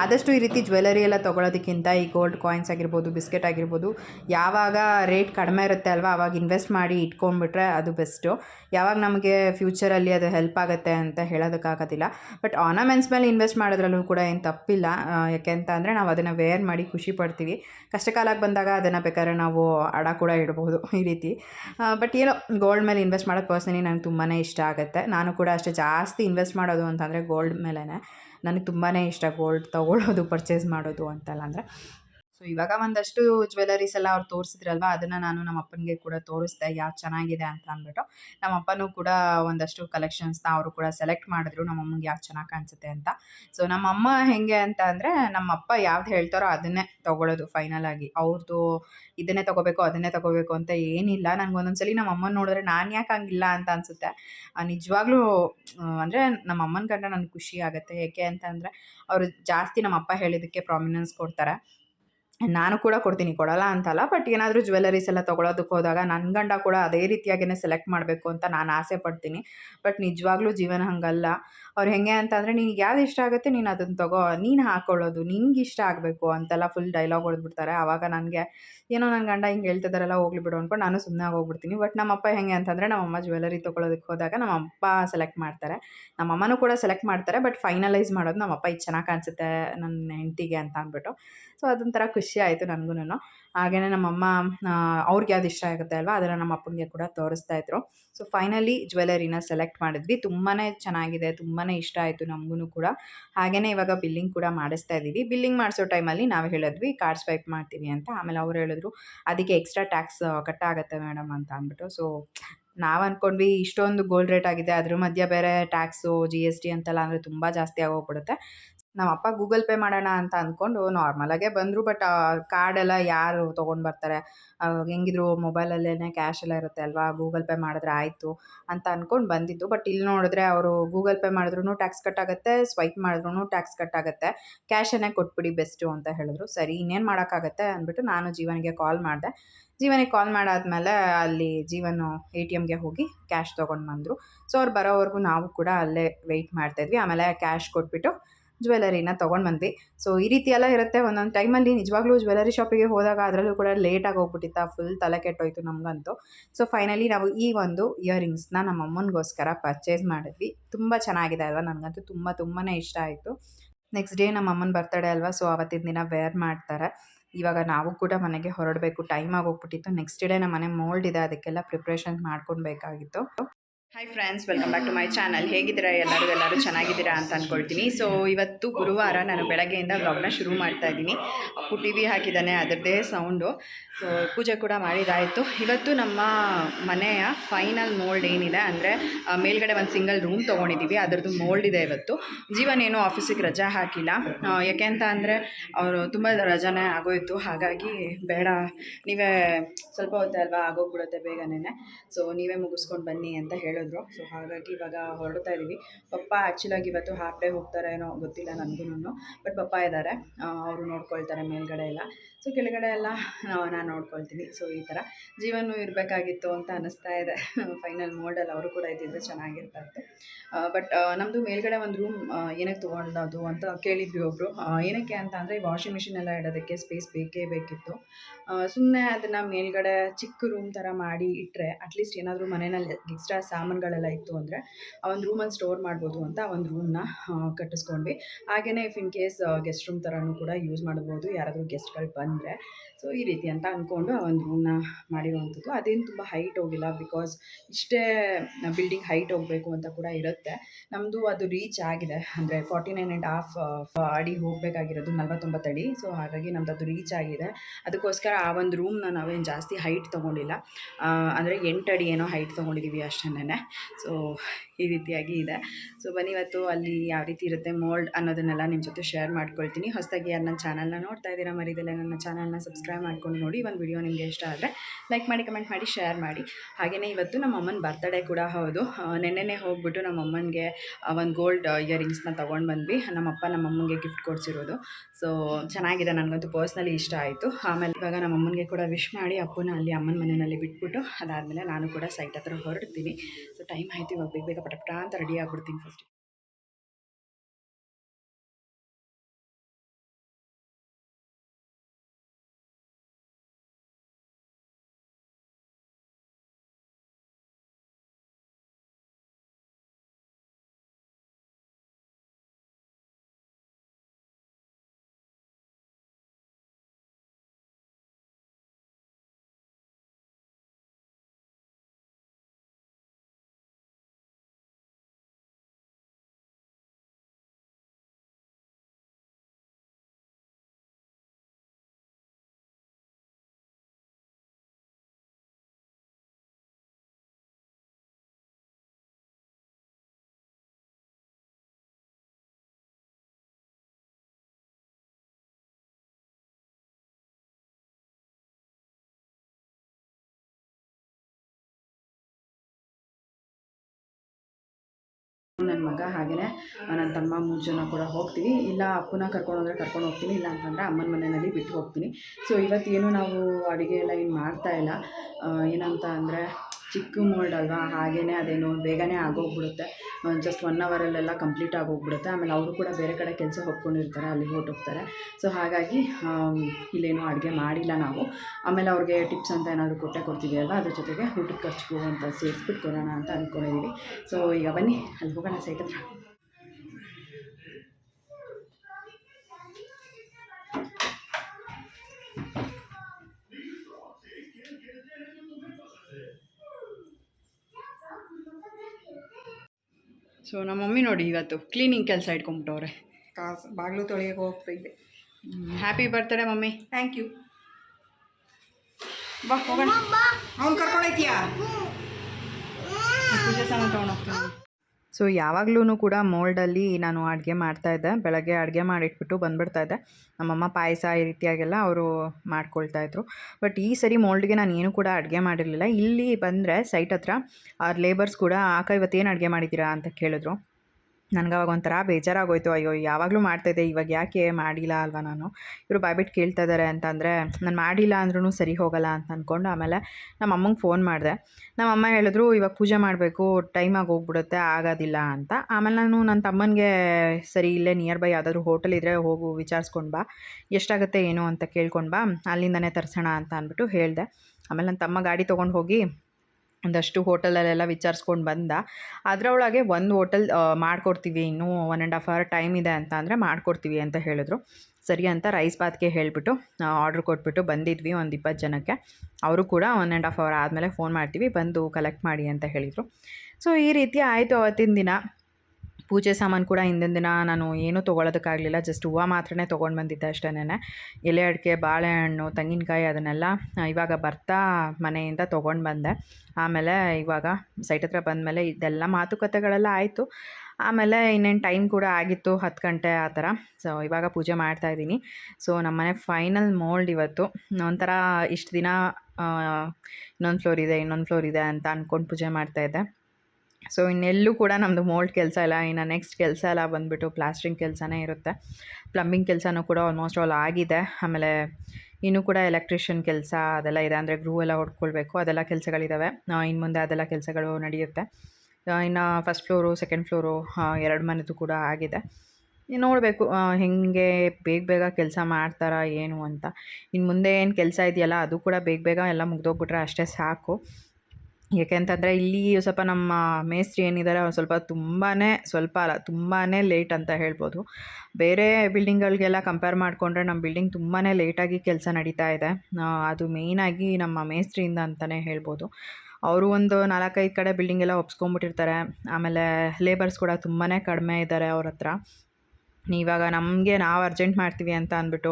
ಆದಷ್ಟು ಈ ರೀತಿ ಜ್ಯುವೆಲರಿ ಎಲ್ಲ ತೊಗೊಳೋದಕ್ಕಿಂತ ಈ ಗೋಲ್ಡ್ ಕಾಯಿನ್ಸ್ ಆಗಿರ್ಬೋದು ಬಿಸ್ಕೆಟ್ ಆಗಿರ್ಬೋದು, ಯಾವಾಗ ರೇಟ್ ಕಡಿಮೆ ಇರುತ್ತೆ ಅಲ್ವಾ ಆವಾಗ ಇನ್ವೆಸ್ಟ್ ಮಾಡಿ ಇಟ್ಕೊಂಡ್ಬಿಟ್ರೆ ಅದು ಬೆಸ್ಟು ಯಾವಾಗ ನಮಗೆ ಫ್ಯೂಚರಲ್ಲಿ ಅದು ಹೆಲ್ಪ್ ಆಗುತ್ತೆ ಅಂತ ಹೇಳೋದಕ್ಕಾಗೋದಿಲ್ಲ. ಬಟ್ ಆರ್ನಮೆಂಟ್ಸ್ ಮೇಲೆ ಇನ್ವೆಸ್ಟ್ ಮಾಡೋದ್ರಲ್ಲೂ ಕೂಡ ಏನು ತಪ್ಪಿಲ್ಲ. ಯಾಕೆ ಅಂತ ಅಂದರೆ ನಾವು ಅದನ್ನು ವೇರ್ ಮಾಡಿ ಖುಷಿ ಪಡ್ತೀವಿ. ಕಷ್ಟಕಾಲಕ್ಕೆ ಬಂದಾಗ ಅದನ್ನು ಬೇಕಾದ್ರೆ ನಾವು ಅಡ ಕೂಡ ಇಡ್ಬೋದು ಈ ರೀತಿ. ಬಟ್ ಏನೋ ಗೋಲ್ಡ್ ಮೇಲೆ ಇನ್ವೆಸ್ಟ್ ಮಾಡೋದು ಪರ್ಸ್ನಲಿ ನನಗೆ ತುಂಬಾ ಇಷ್ಟ ಆಗುತ್ತೆ. ನಾನು ಕೂಡ ಅಷ್ಟೇ ಜಾಸ್ತಿ ಇನ್ವೆಸ್ಟ್ ಮಾಡೋದು ಅಂತಂದರೆ ಗೋಲ್ಡ್ ಮೇಲೇ ನನಗೆ ತುಂಬಾ ಇಷ್ಟ ಗೋಲ್ಡ್ ತೊಗೊಳ್ಳೋದು ಪರ್ಚೇಸ್ ಮಾಡೋದು ಅಂತಲ್ಲ ಅಂದರೆ. ಇವಾಗ ಒಂದಷ್ಟು ಜ್ಯುವೆಲರೀಸ್ ಎಲ್ಲ ಅವ್ರು ತೋರಿಸಿದ್ರಲ್ವ, ಅದನ್ನು ನಾನು ನಮ್ಮ ಅಪ್ಪನಿಗೆ ಕೂಡ ತೋರಿಸ್ದೆ ಯಾವ್ದು ಚೆನ್ನಾಗಿದೆ ಅಂತ ಅಂದ್ಬಿಟ್ಟು. ನಮ್ಮ ಅಪ್ಪನೂ ಕೂಡ ಒಂದಷ್ಟು ಕಲೆಕ್ಷನ್ಸ್ನ ಅವರು ಕೂಡ ಸೆಲೆಕ್ಟ್ ಮಾಡಿದ್ರು ನಮ್ಮ ಅಮ್ಮಂಗೆ ಯಾವ್ದು ಚೆನ್ನಾಗಿ ಕಾಣಿಸುತ್ತೆ ಅಂತ. ಸೊ ನಮ್ಮ ಅಮ್ಮ ಹೆಂಗೆ ಅಂತ ಅಂದರೆ ನಮ್ಮ ಅಪ್ಪ ಯಾವ್ದು ಹೇಳ್ತಾರೋ ಅದನ್ನೇ ತಗೊಳ್ಳೋದು ಫೈನಲ್ ಆಗಿ. ಅವ್ರದ್ದು ಇದನ್ನೇ ತಗೋಬೇಕು, ಅದನ್ನೇ ತಗೋಬೇಕು ಅಂತ ಏನಿಲ್ಲ. ನನಗೆ ಒಂದೊಂದ್ಸಲಿ ನಮ್ಮ ಅಮ್ಮನ ನೋಡಿದ್ರೆ ನಾನು ಯಾಕೆ ಹಂಗಿಲ್ಲ ಅಂತ ಅನಿಸುತ್ತೆ. ನಿಜವಾಗ್ಲೂ ಅಂದರೆ ನಮ್ಮ ಅಮ್ಮನ ಕಂಡ್ರೆ ನನಗೆ ಖುಷಿ ಆಗುತ್ತೆ. ಯಾಕೆ ಅಂತ ಅಂದರೆ, ಅವರು ಜಾಸ್ತಿ ನಮ್ಮ ಅಪ್ಪ ಹೇಳಿದ್ದಕ್ಕೆ ಪ್ರಾಮಿನೆನ್ಸ್ ಕೊಡ್ತಾರೆ. ನಾನು ಕೂಡ ಕೊಡ್ತೀನಿ, ಕೊಡಲ್ಲ ಅಂತಲ್ಲ ಬಟ್ ಏನಾದರೂ ಜ್ಯುವೆಲರೀಸ್ ಎಲ್ಲ ತೊಗೊಳೋದಕ್ಕೆ ಹೋದಾಗ ನನ್ನ ಗಂಡ ಕೂಡ ಅದೇ ರೀತಿಯಾಗಿಯೇ ಸೆಲೆಕ್ಟ್ ಮಾಡಬೇಕು ಅಂತ ನಾನು ಆಸೆ ಪಡ್ತೀನಿ. ಬಟ್ ನಿಜವಾಗ್ಲೂ ಜೀವನ ಹಾಗಲ್ಲ. ಅವ್ರು ಹೇಗೆ ಅಂತಂದರೆ, ನಿನಗೆ ಯಾವ್ದು ಇಷ್ಟ ಆಗುತ್ತೆ ನೀನು ಅದನ್ನು ತಗೋ, ನೀನು ಹಾಕ್ಕೊಳ್ಳೋದು ನಿನ್ಗೆ ಇಷ್ಟ ಆಗಬೇಕು ಅಂತೆಲ್ಲ ಫುಲ್ ಡೈಲಾಗ್ ಹೊಡೆದ್ಬಿಡ್ತಾರೆ. ಆವಾಗ ನನಗೆ ಏನೋ ನನ್ನ ಗಂಡ ಹಿಂಗೆ ಹೇಳ್ತಿದ್ದಾರಲ್ಲ ಹೋಗ್ಲಿ ಬಿಡು ಅಂದ್ಕೊಂಡು ನಾನು ಸುಮ್ಮನೆ ಹೋಗ್ಬಿಡ್ತೀನಿ ಬಟ್ ನಮ್ಮಪ್ಪ ಹೆಂಗೆ ಅಂತಂದರೆ, ನಮ್ಮಮ್ಮ ಜ್ಯುವೆಲ್ಲರಿ ತೊಗೊಳೋದಕ್ಕೆ ಹೋದಾಗ ನಮ್ಮಪ್ಪ ಸೆಲೆಕ್ಟ್ ಮಾಡ್ತಾರೆ. ನಮ್ಮಮ್ಮನೂ ಕೂಡ ಸೆಲೆಕ್ಟ್ ಮಾಡ್ತಾರೆ ಬಟ್ ಫೈನಲೈಸ್ ಮಾಡೋದು ನಮ್ಮಪ್ಪ ಇದು ಚೆನ್ನಾಗಿ ಕಾಣಿಸುತ್ತೆ ನನ್ನ ಹೆಂಡತಿಗೆ ಅಂತ ಅಂದ್ಬಿಟ್ಟು. ಸೊ ಅದೊಂಥರ ಖುಷಿ ಆಯಿತು ನನಗೂ ಹಾಗೆಯೇ ನಮ್ಮಮ್ಮ ಅವ್ರಿಗೆ ಯಾವ್ದು ಇಷ್ಟ ಆಗುತ್ತೆ ಅಲ್ವಾ, ಅದನ್ನು ನಮ್ಮ ಅಪ್ಪನಿಗೆ ಕೂಡ ತೋರಿಸ್ತಾ ಇದ್ರು. ಸೊ ಫೈನಲಿ ಜ್ಯುವೆಲರಿನ ಸೆಲೆಕ್ಟ್ ಮಾಡಿದ್ವಿ. ತುಂಬಾ ಚೆನ್ನಾಗಿದೆ ತುಂಬಾ ಇಷ್ಟ ಆಯಿತು ನಮಗೂ ಕೂಡ. ಹಾಗೆಯೇ ಇವಾಗ ಬಿಲ್ಲಿಂಗ್ ಕೂಡ ಮಾಡಿಸ್ತಾ ಇದ್ದೀವಿ ಬಿಲ್ಲಿಂಗ್ ಮಾಡಿಸೋ ಟೈಮಲ್ಲಿ ನಾವು ಹೇಳಿದ್ವಿ ಕಾರ್ಡ್ ಸ್ವೈಪ್ ಮಾಡ್ತೀವಿ ಅಂತ. ಆಮೇಲೆ ಅವ್ರು ಹೇಳಿದ್ರು, ಅದಕ್ಕೆ ಎಕ್ಸ್ಟ್ರಾ ಟ್ಯಾಕ್ಸ್ ಕಟ್ಟಾಗುತ್ತೆ ಮೇಡಮ್ ಅಂತ ಅಂದ್ಬಿಟ್ಟು. ಸೊ ನಾವು ಅಂದ್ಕೊಂಡ್ವಿ ಇಷ್ಟೊಂದು ಗೋಲ್ಡ್ ರೇಟ್ ಆಗಿದೆ, ಅದ್ರ ಮಧ್ಯೆ ಬೇರೆ ಟ್ಯಾಕ್ಸು ಜಿ ಎಸ್ ಟಿ ಅಂತೆಲ್ಲ ಅಂದರೆ ತುಂಬ ಜಾಸ್ತಿ ಆಗೋಗ್ಬಿಡುತ್ತೆ. ನಮ್ಮ ಅಪ್ಪ ಗೂಗಲ್ ಪೇ ಮಾಡೋಣ ಅಂತ ಅಂದ್ಕೊಂಡು ನಾರ್ಮಲಾಗೇ ಬಂದರು ಬಟ್ ಕಾರ್ಡೆಲ್ಲ ಯಾರು ತೊಗೊಂಡು ಬರ್ತಾರೆ? ಹೆಂಗಿದ್ರು ಮೊಬೈಲಲ್ಲೇ ಕ್ಯಾಶ್ ಎಲ್ಲ ಇರುತ್ತೆ ಅಲ್ವಾ? ಗೂಗಲ್ ಪೇ ಮಾಡಿದ್ರೆ ಆಯಿತು ಅಂತ ಅಂದ್ಕೊಂಡು ಬಂದಿದ್ದು ಬಟ್ ಇಲ್ಲಿ ನೋಡಿದ್ರೆ ಅವರು ಗೂಗಲ್ ಪೇ ಮಾಡಿದ್ರು ಟ್ಯಾಕ್ಸ್ ಕಟ್ಟಾಗುತ್ತೆ ಸ್ವೈಪ್ ಮಾಡಿದ್ರು ಟ್ಯಾಕ್ಸ್ ಕಟ್ಟಾಗುತ್ತೆ ಕ್ಯಾಶನ್ನೇ ಕೊಟ್ಬಿಡಿ ಬೆಸ್ಟು ಅಂತ ಹೇಳಿದ್ರು. ಸರಿ, ಇನ್ನೇನು ಮಾಡೋಕ್ಕಾಗತ್ತೆ ಅಂದ್ಬಿಟ್ಟು ನಾನು ಜೀವನಿಗೆ ಕಾಲ್ ಮಾಡಿದೆ. ಜೀವನಿಗೆ ಕಾಲ್ ಮಾಡಾದ್ಮೇಲೆ ಅಲ್ಲಿ ಜೀವನು ಎ ಟಿ ಎಮ್ಗೆ ಹೋಗಿ ಕ್ಯಾಶ್ ತೊಗೊಂಡು ಬಂದರು. ಸೊ ಅವ್ರು ಬರೋವರೆಗೂ ನಾವು ಕೂಡ ಅಲ್ಲೇ ವೆಯ್ಟ್ ಮಾಡ್ತಾಯಿದ್ವಿ ಆಮೇಲೆ ಕ್ಯಾಶ್ ಕೊಟ್ಬಿಟ್ಟು ಜ್ಯುವೆಲರಿನ ತೊಗೊಂಡು ಬಂದ್ವಿ ಸೊ ಈ ರೀತಿ ಎಲ್ಲ ಇರುತ್ತೆ. ಒಂದೊಂದು ಟೈಮಲ್ಲಿ ನಿಜವಾಗ್ಲೂ ಜ್ಯುವೆಲರಿ ಶಾಪಿಗೆ ಹೋದಾಗ ಅದರಲ್ಲೂ ಕೂಡ ಲೇಟಾಗಿ ಹೋಗ್ಬಿಟ್ಟಿತ್ತಾ ಫುಲ್ ತಲೆ ಕೆಟ್ಟೋಯ್ತು ನಮಗಂತೂ. ಸೊ ಫೈನಲಿ ನಾವು ಈ ಒಂದು ಇಯರಿಂಗ್ಸ್ನ ನಮ್ಮ ಅಮ್ಮನಿಗೋಸ್ಕರ ಪರ್ಚೇಸ್ ಮಾಡಿದ್ವಿ. ತುಂಬ ಚೆನ್ನಾಗಿದೆ ಅಲ್ವಾ? ನನಗಂತೂ ತುಂಬ ತುಂಬಾ ಇಷ್ಟ ಆಯಿತು. ನೆಕ್ಸ್ಟ್ ಡೇ ನಮ್ಮ ಅಮ್ಮನ ಬರ್ತಡೇ ಅಲ್ವಾ? ಸೊ ಅವತ್ತಿನ ದಿನ ವೇರ್ ಮಾಡ್ತಾರೆ. ಇವಾಗ ನಾವು ಕೂಡ ಮನೆಗೆ ಹೊರಡಬೇಕು. ಟೈಮ್ ಆಗೋಗ್ಬಿಟ್ಟಿತ್ತು ನೆಕ್ಸ್ಟ್ ಡೇ ನಮ್ಮ ಮನೆ ಮೋಲ್ಡ್ ಇದೆ. ಅದಕ್ಕೆಲ್ಲ preparation ಮಾಡ್ಕೊಳ್ಬೇಕಾಗಿತ್ತು hi friends welcome back to my channel ಹೇಗಿದ್ದೀರಾ ಎಲ್ಲರೂ? ಎಲ್ಲರೂ ಚೆನ್ನಾಗಿದ್ದೀರಾ ಅಂತ ಅಂದ್ಕೊಳ್ತೀನಿ ಸೊ ಇವತ್ತು ಗುರುವಾರ ನಾನು ಬೆಳಗ್ಗೆಯಿಂದ ವ್ಲಾಗ್ನ ಶುರು ಮಾಡ್ತಾ ಇದ್ದೀನಿ. ಅಪ್ಪು ಟಿ ವಿ ಹಾಕಿದ್ದಾನೆ, ಅದರದ್ದೇ ಸೌಂಡು ಸೊ ಪೂಜೆ ಕೂಡ ಮಾಡಿದಾಯಿತು. ಇವತ್ತು ನಮ್ಮ ಮನೆಯ ಫೈನಲ್ ಮೋಲ್ಡ್ ಏನಿದೆ ಅಂದರೆ ಮೇಲ್ಗಡೆ ಒಂದು ಸಿಂಗಲ್ ರೂಮ್ ತೊಗೊಂಡಿದ್ದೀವಿ ಅದರದ್ದು ಮೋಲ್ಡ್ ಇದೆ ಇವತ್ತು. ಜೀವನ ಏನೂ ಆಫೀಸಿಗೆ ರಜಾ ಹಾಕಿಲ್ಲ. ಯಾಕೆ ಅಂತ ಅಂದರೆ, ಅವರು ತುಂಬ ರಜಾನೇ ಆಗೋಯಿತು. ಹಾಗಾಗಿ ಬೇಡ. ನೀವೇ ಸ್ವಲ್ಪ ಹೊತ್ತೆ ಅಲ್ವಾ ಆಗೋಗ್ಬಿಡುತ್ತೆ ಬೇಗನೆ ಸೊ ನೀವೇ ಮುಗಿಸ್ಕೊಂಡು ಬನ್ನಿ ಅಂತ ಹೇಳಿದ್ರು. ಸೊ ಹಾಗಾಗಿ ಇವಾಗ ಹೊರಡ್ತಾ ಇದ್ದೀವಿ ಪಪ್ಪ ಆ್ಯಕ್ಚುಲಾಗಿ ಇವತ್ತು ಹಾಫ್ ಡೇ ಹೋಗ್ತಾರೇನೋ ಗೊತ್ತಿಲ್ಲ ನನಗೂ ಬಟ್ ಪಪ್ಪ ಇದ್ದಾರೆ ಅವರು ನೋಡ್ಕೊಳ್ತಾರೆ ಮೇಲ್ಗಡೆ ಎಲ್ಲ. ಸೊ ಕೆಳಗಡೆ ಎಲ್ಲ ನಾನು ನೋಡ್ಕೊಳ್ತೀನಿ ಸೊ ಈ ಥರ ಜೀವನೂ ಇರಬೇಕಾಗಿತ್ತು ಅಂತ ಅನ್ನಿಸ್ತಾ ಇದೆ. ಫೈನಲ್ ಮೋಡಲ್ಲಿ ಅವರು ಕೂಡ ಇದ್ದಿದ್ರೆ ಚೆನ್ನಾಗಿರ್ತಾ ಇತ್ತು ಬಟ್ ನಮ್ಮದು ಮೇಲ್ಗಡೆ ಒಂದು ರೂಮ್ ಏನಕ್ಕೆ ತೊಗೊಂಡದು ಅಂತ ಕೇಳಿದ್ವಿ ಒಬ್ಬರು ಏನಕ್ಕೆ ಅಂತ ಅಂದರೆ ವಾಷಿಂಗ್ ಮಿಷಿನ್ ಎಲ್ಲ ಇಡೋದಕ್ಕೆ ಸ್ಪೇಸ್ ಬೇಕೇ ಬೇಕಿತ್ತು. ಸುಮ್ಮನೆ ಅದನ್ನು ಮೇಲ್ಗಡೆ ಚಿಕ್ಕ ರೂಮ್ ಥರ ಮಾಡಿ ಇಟ್ಟರೆ ಅಟ್ಲೀಸ್ಟ್ ಏನಾದರೂ ಮನೆಯಲ್ಲಿ ಎಕ್ಸ್ಟ್ರಾ ಸಾಮಾನುಗಳೆಲ್ಲ ಇತ್ತು ಅಂದರೆ ಆ ಒಂದು ರೂಮಲ್ಲಿ ಸ್ಟೋರ್ ಮಾಡ್ಬೋದು ಅಂತ ಆ ಒಂದು ರೂಮ್ನ ಕಟ್ಟಿಸ್ಕೊಂಡ್ವಿ. ಹಾಗೆಯೇ if in case guest room ಥರನೂ ಕೂಡ ಯೂಸ್ ಮಾಡ್ಬೋದು. ಯಾರಾದರೂ ಗೆಸ್ಟ್ಗಳು ಬಂದರೆ ಸೊ ಈ ರೀತಿ ಅಂತ ಅಂದ್ಕೊಂಡು ಆ ಒಂದು ರೂಮ್ನ ಮಾಡಿರುವಂಥದ್ದು. ಅದೇನು ತುಂಬ ಹೈಟ್ ಹೋಗಿಲ್ಲ ಬಿಕಾಸ್ ಇಷ್ಟೇ ಬಿಲ್ಡಿಂಗ್ ಹೈಟ್ ಹೋಗಬೇಕು ಅಂತ ಕೂಡ ಇರುತ್ತೆ. ನಮ್ಮದು ಅದು ರೀಚ್ ಆಗಿದೆ. ಅಂದರೆ ಫಾರ್ಟಿ ನೈನ್ ಆ್ಯಂಡ್ ಹಾಫ್ ಅಡಿ ಹೋಗಬೇಕಾಗಿರೋದು ನಲ್ವತ್ತೊಂಬತ್ತು ಅಡಿ. ಸೊ ಹಾಗಾಗಿ ನಮ್ದು ಅದು ರೀಚ್ ಆಗಿದೆ. ಅದಕ್ಕೋಸ್ಕರ ಆ ಒಂದು ರೂಮ್ನ ನಾವೇನು ಜಾಸ್ತಿ ಹೈಟ್ ತೊಗೊಂಡಿಲ್ಲ. ಅಂದರೆ ಎಂಟು ಅಡಿ ಏನೋ ಹೈಟ್ ತೊಗೊಂಡಿದ್ದೀವಿ ಅಷ್ಟೇ ಸೊ ಈ ರೀತಿಯಾಗಿ ಇದೆ. ಸೊ ಬನ್ನಿ ಇವತ್ತು ಅಲ್ಲಿ ಯಾವ ರೀತಿ ಇರುತ್ತೆ ಮೋಲ್ಡ್ ಅನ್ನೋದನ್ನೆಲ್ಲ ನಿಮ್ಮ ಜೊತೆ ಶೇರ್ ಮಾಡ್ಕೊಳ್ತೀನಿ. ಹೊಸದಾಗಿ ಯಾರು ನನ್ನ ಚಾನಲ್ನ ನೋಡ್ತಾ ಇದ್ದೀರಾ ಮರಿದಲ್ಲ ನನ್ನ ಚಾನಲ್ನ ಸಬ್ಸ್ಕ್ರೈಬ್ ಮಾಡ್ಕೊಂಡು ನೋಡಿ, ಒಂದು ವಿಡಿಯೋ ನಿಮಗೆ ಇಷ್ಟ ಆದರೆ ಲೈಕ್ ಮಾಡಿ ಕಮೆಂಟ್ ಮಾಡಿ ಶೇರ್ ಮಾಡಿ. ಹಾಗೆಯೇ ಇವತ್ತು ನಮ್ಮ ಅಮ್ಮನ ಬರ್ತಡೇ ಕೂಡ ಹೌದು. ನೆನ್ನೆನೇ ಹೋಗ್ಬಿಟ್ಟು ನಮ್ಮ ಅಮ್ಮನಿಗೆ ಒಂದು ಗೋಲ್ಡ್ ಇಯರಿಂಗ್ಸ್ನ ತೊಗೊಂಡು ಬಂದ್ವಿ. ನಮ್ಮಪ್ಪ ನಮ್ಮ ಅಮ್ಮನಿಗೆ ಗಿಫ್ಟ್ ಕೊಡಿಸಿರೋದು. ಸೊ ಚೆನ್ನಾಗಿದೆ, ನನಗಂತೂ ಪರ್ಸ್ನಲಿ ಇಷ್ಟ ಆಯಿತು. ಆಮೇಲೆ ಇವಾಗ ನಮ್ಮ ಅಮ್ಮನಿಗೆ ಕೂಡ ವಿಶ್ ಮಾಡಿ ಅಪ್ಪನ ಅಲ್ಲಿ ಅಮ್ಮನ ಮನೆಯಲ್ಲಿ ಬಿಟ್ಬಿಟ್ಟು, ಅದಾದಮೇಲೆ ನಾನು ಕೂಡ ಸೈಟ್ ಹತ್ರ ಹೊರಡ್ತೀನಿ. ಸೊ ಟೈಮ್ ಆಯಿತು ಇವಾಗ ಬೇಗ ಬೇಗ ಪಟಪಟ ಪಟ ಅಂತ ರೆಡಿ ಆಗ್ಬಿಡ್ತೀನಿ ಫಸ್ಟ್ ನನ್ನ ಮಗ ಹಾಗೆಯೇ ನನ್ನ ತಮ್ಮ ಮೂರು ಕೂಡ ಹೋಗ್ತೀವಿ. ಇಲ್ಲ, ಅಪ್ಪನ ಕರ್ಕೊಂಡು ಹೋದರೆ ಕರ್ಕೊಂಡು ಹೋಗ್ತೀನಿ. ಇಲ್ಲ ಅಂತಂದರೆ ಅಮ್ಮನ ಮನೆಯಲ್ಲಿ ಬಿಟ್ಟು ಹೋಗ್ತೀನಿ. ಸೊ ಇವತ್ತೇನು ನಾವು ಅಡುಗೆ ಎಲ್ಲ ಏನು ಮಾಡ್ತಾ ಇಲ್ಲ. ಏನಂತ ಅಂದರೆ ಚಿಕ್ಕ ಮೋಲ್ಡ್ ಅಲ್ವಾ ಹಾಗೇ ಅದೇನು ಬೇಗನೆ ಆಗೋಗ್ಬಿಡುತ್ತೆ. ಜಸ್ಟ್ ಒನ್ ಅವರಲ್ಲೆಲ್ಲ ಕಂಪ್ಲೀಟ್ ಆಗೋಗ್ಬಿಡುತ್ತೆ. ಆಮೇಲೆ ಅವರು ಕೂಡ ಬೇರೆ ಕಡೆ ಕೆಲಸ ಹೋಗ್ಕೊಂಡಿರ್ತಾರೆ, ಅಲ್ಲಿ ಹೊರಟೋಗ್ತಾರೆ ಸೊ ಹಾಗಾಗಿ ಇಲ್ಲೇನು ಅಡುಗೆ ಮಾಡಿಲ್ಲ ನಾವು. ಆಮೇಲೆ ಅವ್ರಿಗೆ ಟಿಪ್ಸ್ ಅಂತ ಏನಾದರೂ ಕೊಟ್ಟೆ ಕೊಡ್ತೀವಿ ಅಲ್ವಾ ಅದ್ರ ಜೊತೆಗೆ ಊಟದ ಖರ್ಚಿಗೂ ಅಂತ ಸೇರಿಸ್ಬಿಟ್ಟು ಕೊಡೋಣ ಅಂತ ಅಂದ್ಕೊಂಡಿದ್ದೀವಿ ಸೊ ಈಗ ಬನ್ನಿ, ಅಲ್ಲಿ ಹೋಗೋಣ ಸೈಟ್ ಹತ್ರ ಸೊ ನಮ್ಮ ಮಮ್ಮಿ ನೋಡಿ ಇವತ್ತು ಕ್ಲೀನಿಂಗ್ ಕೆಲಸ ಇಟ್ಕೊಂಬಿಟ್ಟವ್ರೆ ಕಾಸು ಬಾಗಿಲು ತೊಳೆಯೋಕೆ ಹೋಗ್ತೈತೆ happy birthday mummy. Thank you ಬಾ ಹೋಗೋಣ. ಅವ್ನು ಕರ್ಕೊಂಡೈತೀಯಾ ಪೂಜೆ ಸಾಮಾನು ತೊಗೊಂಡೋಗ್ತೀನಿ. ಸೊ ಯಾವಾಗಲೂ ಕೂಡ ಮೋಲ್ಡಲ್ಲಿ ನಾನು ಅಡುಗೆ ಮಾಡ್ತಾಯಿದ್ದೆ ಬೆಳಗ್ಗೆ ಅಡುಗೆ ಮಾಡಿಟ್ಬಿಟ್ಟು ಬಂದುಬಿಡ್ತಾಯಿದ್ದೆ ನಮ್ಮಮ್ಮ ಪಾಯಸ ಈ ರೀತಿಯಾಗೆಲ್ಲ ಅವರು ಮಾಡ್ಕೊಳ್ತಾಯಿದ್ರು ಬಟ್ ಈ ಸರಿ ಮೋಲ್ಡ್ಗೆ ನಾನು ಏನು ಕೂಡ ಅಡುಗೆ ಮಾಡಿರಲಿಲ್ಲ. ಇಲ್ಲಿ ಬಂದರೆ ಸೈಟ್ ಹತ್ರ ಅವ್ರ ಲೇಬರ್ಸ್ ಕೂಡ, ಆಕ ಇವತ್ತೇನು ಅಡುಗೆ ಮಾಡಿದ್ದೀರಾ? ಅಂತ ಕೇಳಿದ್ರು. ನನಗೆ ಅವಾಗ ಒಂಥರ ಬೇಜಾರಾಗೋಯ್ತು. ಅಯ್ಯೋ, ಯಾವಾಗಲೂ ಮಾಡ್ತಾಯಿದ್ದೆ, ಇವಾಗ ಯಾಕೆ ಮಾಡಿಲ್ಲ ಅಲ್ವಾ ನಾನು? ಇವರು ಬಾಯ್ಬಿಟ್ಟು ಕೇಳ್ತಾ ಇದ್ದಾರೆ ಅಂತಂದರೆ, ನಾನು ಮಾಡಿಲ್ಲ ಅಂದ್ರೂ ಸರಿ ಹೋಗಲ್ಲ ಅಂತ ಅಂದ್ಕೊಂಡು ಆಮೇಲೆ ನಮ್ಮ ಅಮ್ಮಂಗೆ ಫೋನ್ ಮಾಡಿದೆ. ನಮ್ಮ ಅಮ್ಮ ಹೇಳಿದ್ರು, ಇವಾಗ ಪೂಜೆ ಮಾಡಬೇಕು, ಟೈಮಾಗಿ ಹೋಗ್ಬಿಡುತ್ತೆ, ಆಗೋದಿಲ್ಲ ಅಂತ. ಆಮೇಲೆ ನಾನು ನನ್ನ ತಮ್ಮನಿಗೆ, ಸರಿ, ಇಲ್ಲೇ ನಿಯರ್ ಬೈ ಯಾವುದಾದ್ರೂ ಹೋಟೆಲ್ ಇದ್ದರೆ ಹೋಗು, ವಿಚಾರಿಸ್ಕೊಂಡು ಬಾ. ಎಷ್ಟಾಗುತ್ತೆ, ಏನು? ಅಂತ ಕೇಳ್ಕೊಂಡು ಬಾ. ಅಲ್ಲಿಂದನೇ ತರಿಸೋಣ ಅಂತ ಅಂದ್ಬಿಟ್ಟು ಹೇಳಿದೆ. ಆಮೇಲೆ ನನ್ನ ತಮ್ಮ ಗಾಡಿ ತೊಗೊಂಡು ಹೋಗಿ ಒಂದಷ್ಟು ಹೋಟೆಲಲ್ಲೆಲ್ಲ ವಿಚಾರಿಸ್ಕೊಂಡು ಬಂದ. ಅದರೊಳಗೆ ಒಂದು ಹೋಟೆಲ್ ಮಾಡಿಕೊಡ್ತೀವಿ, ಇನ್ನೂ one and half hour time ಇದೆ ಅಂತ ಅಂದರೆ ಮಾಡಿಕೊಡ್ತೀವಿ ಅಂತ ಹೇಳಿದ್ರು. ಸರಿ ಅಂತ ರೈಸ್ ಬಾತ್ಗೆ ಹೇಳಿಬಿಟ್ಟು ಆರ್ಡ್ರ್ ಕೊಟ್ಬಿಟ್ಟು ಬಂದಿದ್ವಿ ಒಂದು ಇಪ್ಪತ್ತು ಜನಕ್ಕೆ. ಅವರು ಕೂಡ ಒನ್ ಆ್ಯಂಡ್ ಹಾಫ್ ಅವರ್ ಆದಮೇಲೆ ಫೋನ್ ಮಾಡ್ತೀವಿ, ಬಂದು ಕಲೆಕ್ಟ್ ಮಾಡಿ ಅಂತ ಹೇಳಿದರು. ಸೊ ಈ ರೀತಿ ಆಯಿತು ಅವತ್ತಿನ ದಿನ. ಪೂಜೆ ಸಾಮಾನು ಕೂಡ ಹಿಂದಿನ ದಿನ ನಾನು ಏನೂ ತೊಗೊಳೋದಕ್ಕಾಗಲಿಲ್ಲ ಜಸ್ಟ್ ಹೂವು ಮಾತ್ರನೇ ತೊಗೊಂಡು ಬಂದಿದ್ದೆ ಅಷ್ಟೇನೆ ಎಲೆ ಅಡಿಕೆ, ಬಾಳೆಹಣ್ಣು, ತೆಂಗಿನಕಾಯಿ ಅದನ್ನೆಲ್ಲ ಇವಾಗ ಬರ್ತಾ ಮನೆಯಿಂದ ತೊಗೊಂಡು ಬಂದೆ. ಆಮೇಲೆ ಇವಾಗ ಸೈಟ್ ಹತ್ರ ಬಂದಮೇಲೆ ಇದೆಲ್ಲ ಮಾತುಕತೆಗಳೆಲ್ಲ ಆಯಿತು. ಆಮೇಲೆ ಇನ್ನೇನು ಟೈಮ್ ಕೂಡ ಆಗಿತ್ತು, ಹತ್ತು ಗಂಟೆ ಆ ಥರ. ಸೊ ಇವಾಗ ಪೂಜೆ ಮಾಡ್ತಾಯಿದ್ದೀನಿ ಸೊ ನಮ್ಮನೆ ಫೈನಲ್ ಮೋಲ್ಡ್ ಇವತ್ತು. ಒಂಥರ ಇಷ್ಟು ದಿನ ಇನ್ನೊಂದು ಫ್ಲೋರ್ ಇದೆ, ಇನ್ನೊಂದು ಫ್ಲೋರ್ ಇದೆ ಅಂತ ಅಂದ್ಕೊಂಡು ಪೂಜೆ ಮಾಡ್ತಾಯಿದ್ದೆ ಸೊ ಇನ್ನೆಲ್ಲೂ ಕೂಡ ನಮ್ಮದು ಮೋಲ್ಡ್ ಕೆಲಸ ಇಲ್ಲ ಇನ್ನು ನೆಕ್ಸ್ಟ್ ಕೆಲಸ ಎಲ್ಲ ಬಂದುಬಿಟ್ಟು ಪ್ಲಾಸ್ಟ್ರಿಂಗ್ ಕೆಲಸನೇ ಇರುತ್ತೆ. ಪ್ಲಂಬಿಂಗ್ ಕೆಲಸನೂ ಕೂಡ ಆಲ್ಮೋಸ್ಟ್ ಆಲ್ ಆಗಿದೆ. ಆಮೇಲೆ ಇನ್ನೂ ಕೂಡ ಎಲೆಕ್ಟ್ರಿಷಿಯನ್ ಕೆಲಸ ಅದೆಲ್ಲ ಇದೆ. ಅಂದರೆ ಗ್ರೂ ಎಲ್ಲ ಹೊಡ್ಕೊಳ್ಬೇಕು. ಅದೆಲ್ಲ ಕೆಲಸಗಳಿದ್ದಾವೆ ಇನ್ನು ಮುಂದೆ ಅದೆಲ್ಲ ಕೆಲಸಗಳು ನಡೆಯುತ್ತೆ. ಇನ್ನು ಫಸ್ಟ್ ಫ್ಲೋರು ಸೆಕೆಂಡ್ ಫ್ಲೋರು ಎರಡು ಮನೆದು ಕೂಡ ಆಗಿದೆ. ನೋಡಬೇಕು ಹೇಗೆ ಬೇಗ ಬೇಗ ಕೆಲಸ ಮಾಡ್ತಾರಾ, ಏನು ಅಂತ. ಇನ್ನು ಮುಂದೆ ಏನು ಕೆಲಸ ಇದೆಯಲ್ಲ, ಅದು ಕೂಡ ಬೇಗ ಬೇಗ ಎಲ್ಲ ಮುಗ್ದೋಗ್ಬಿಟ್ರೆ ಅಷ್ಟೇ ಸಾಕು. ಏಕೆಂತಂದರೆ ಇಲ್ಲಿ ಸ್ವಲ್ಪ ನಮ್ಮ ಮೇಸ್ತ್ರಿ ಏನಿದ್ದಾರೆ ಅವ್ರು ಸ್ವಲ್ಪ ತುಂಬಾ ಸ್ವಲ್ಪ ಅಲ್ಲ ತುಂಬಾ ಲೇಟ್ ಅಂತ ಹೇಳ್ಬೋದು. ಬೇರೆ ಬಿಲ್ಡಿಂಗ್ಗಳಿಗೆಲ್ಲ ಕಂಪೇರ್ ಮಾಡಿಕೊಂಡ್ರೆ ನಮ್ಮ ಬಿಲ್ಡಿಂಗ್ ತುಂಬಾ ಲೇಟಾಗಿ ಕೆಲಸ ನಡೀತಾ ಇದೆ. ಅದು ಮೇಯ್ನಾಗಿ ನಮ್ಮ ಮೇಸ್ತ್ರಿಯಿಂದ ಅಂತಲೇ ಹೇಳ್ಬೋದು. ಅವರು ಒಂದು ನಾಲ್ಕೈದು ಕಡೆ ಬಿಲ್ಡಿಂಗೆಲ್ಲ ಒಪ್ಸ್ಕೊಂಬಿಟ್ಟಿರ್ತಾರೆ ಆಮೇಲೆ ಲೇಬರ್ಸ್ ಕೂಡ ತುಂಬಾ ಕಡಿಮೆ ಇದ್ದಾರೆ ಅವ್ರ ಹತ್ರ. ಇವಾಗ ನಮಗೆ ನಾವು ಅರ್ಜೆಂಟ್ ಮಾಡ್ತೀವಿ ಅಂತ ಅಂದ್ಬಿಟ್ಟು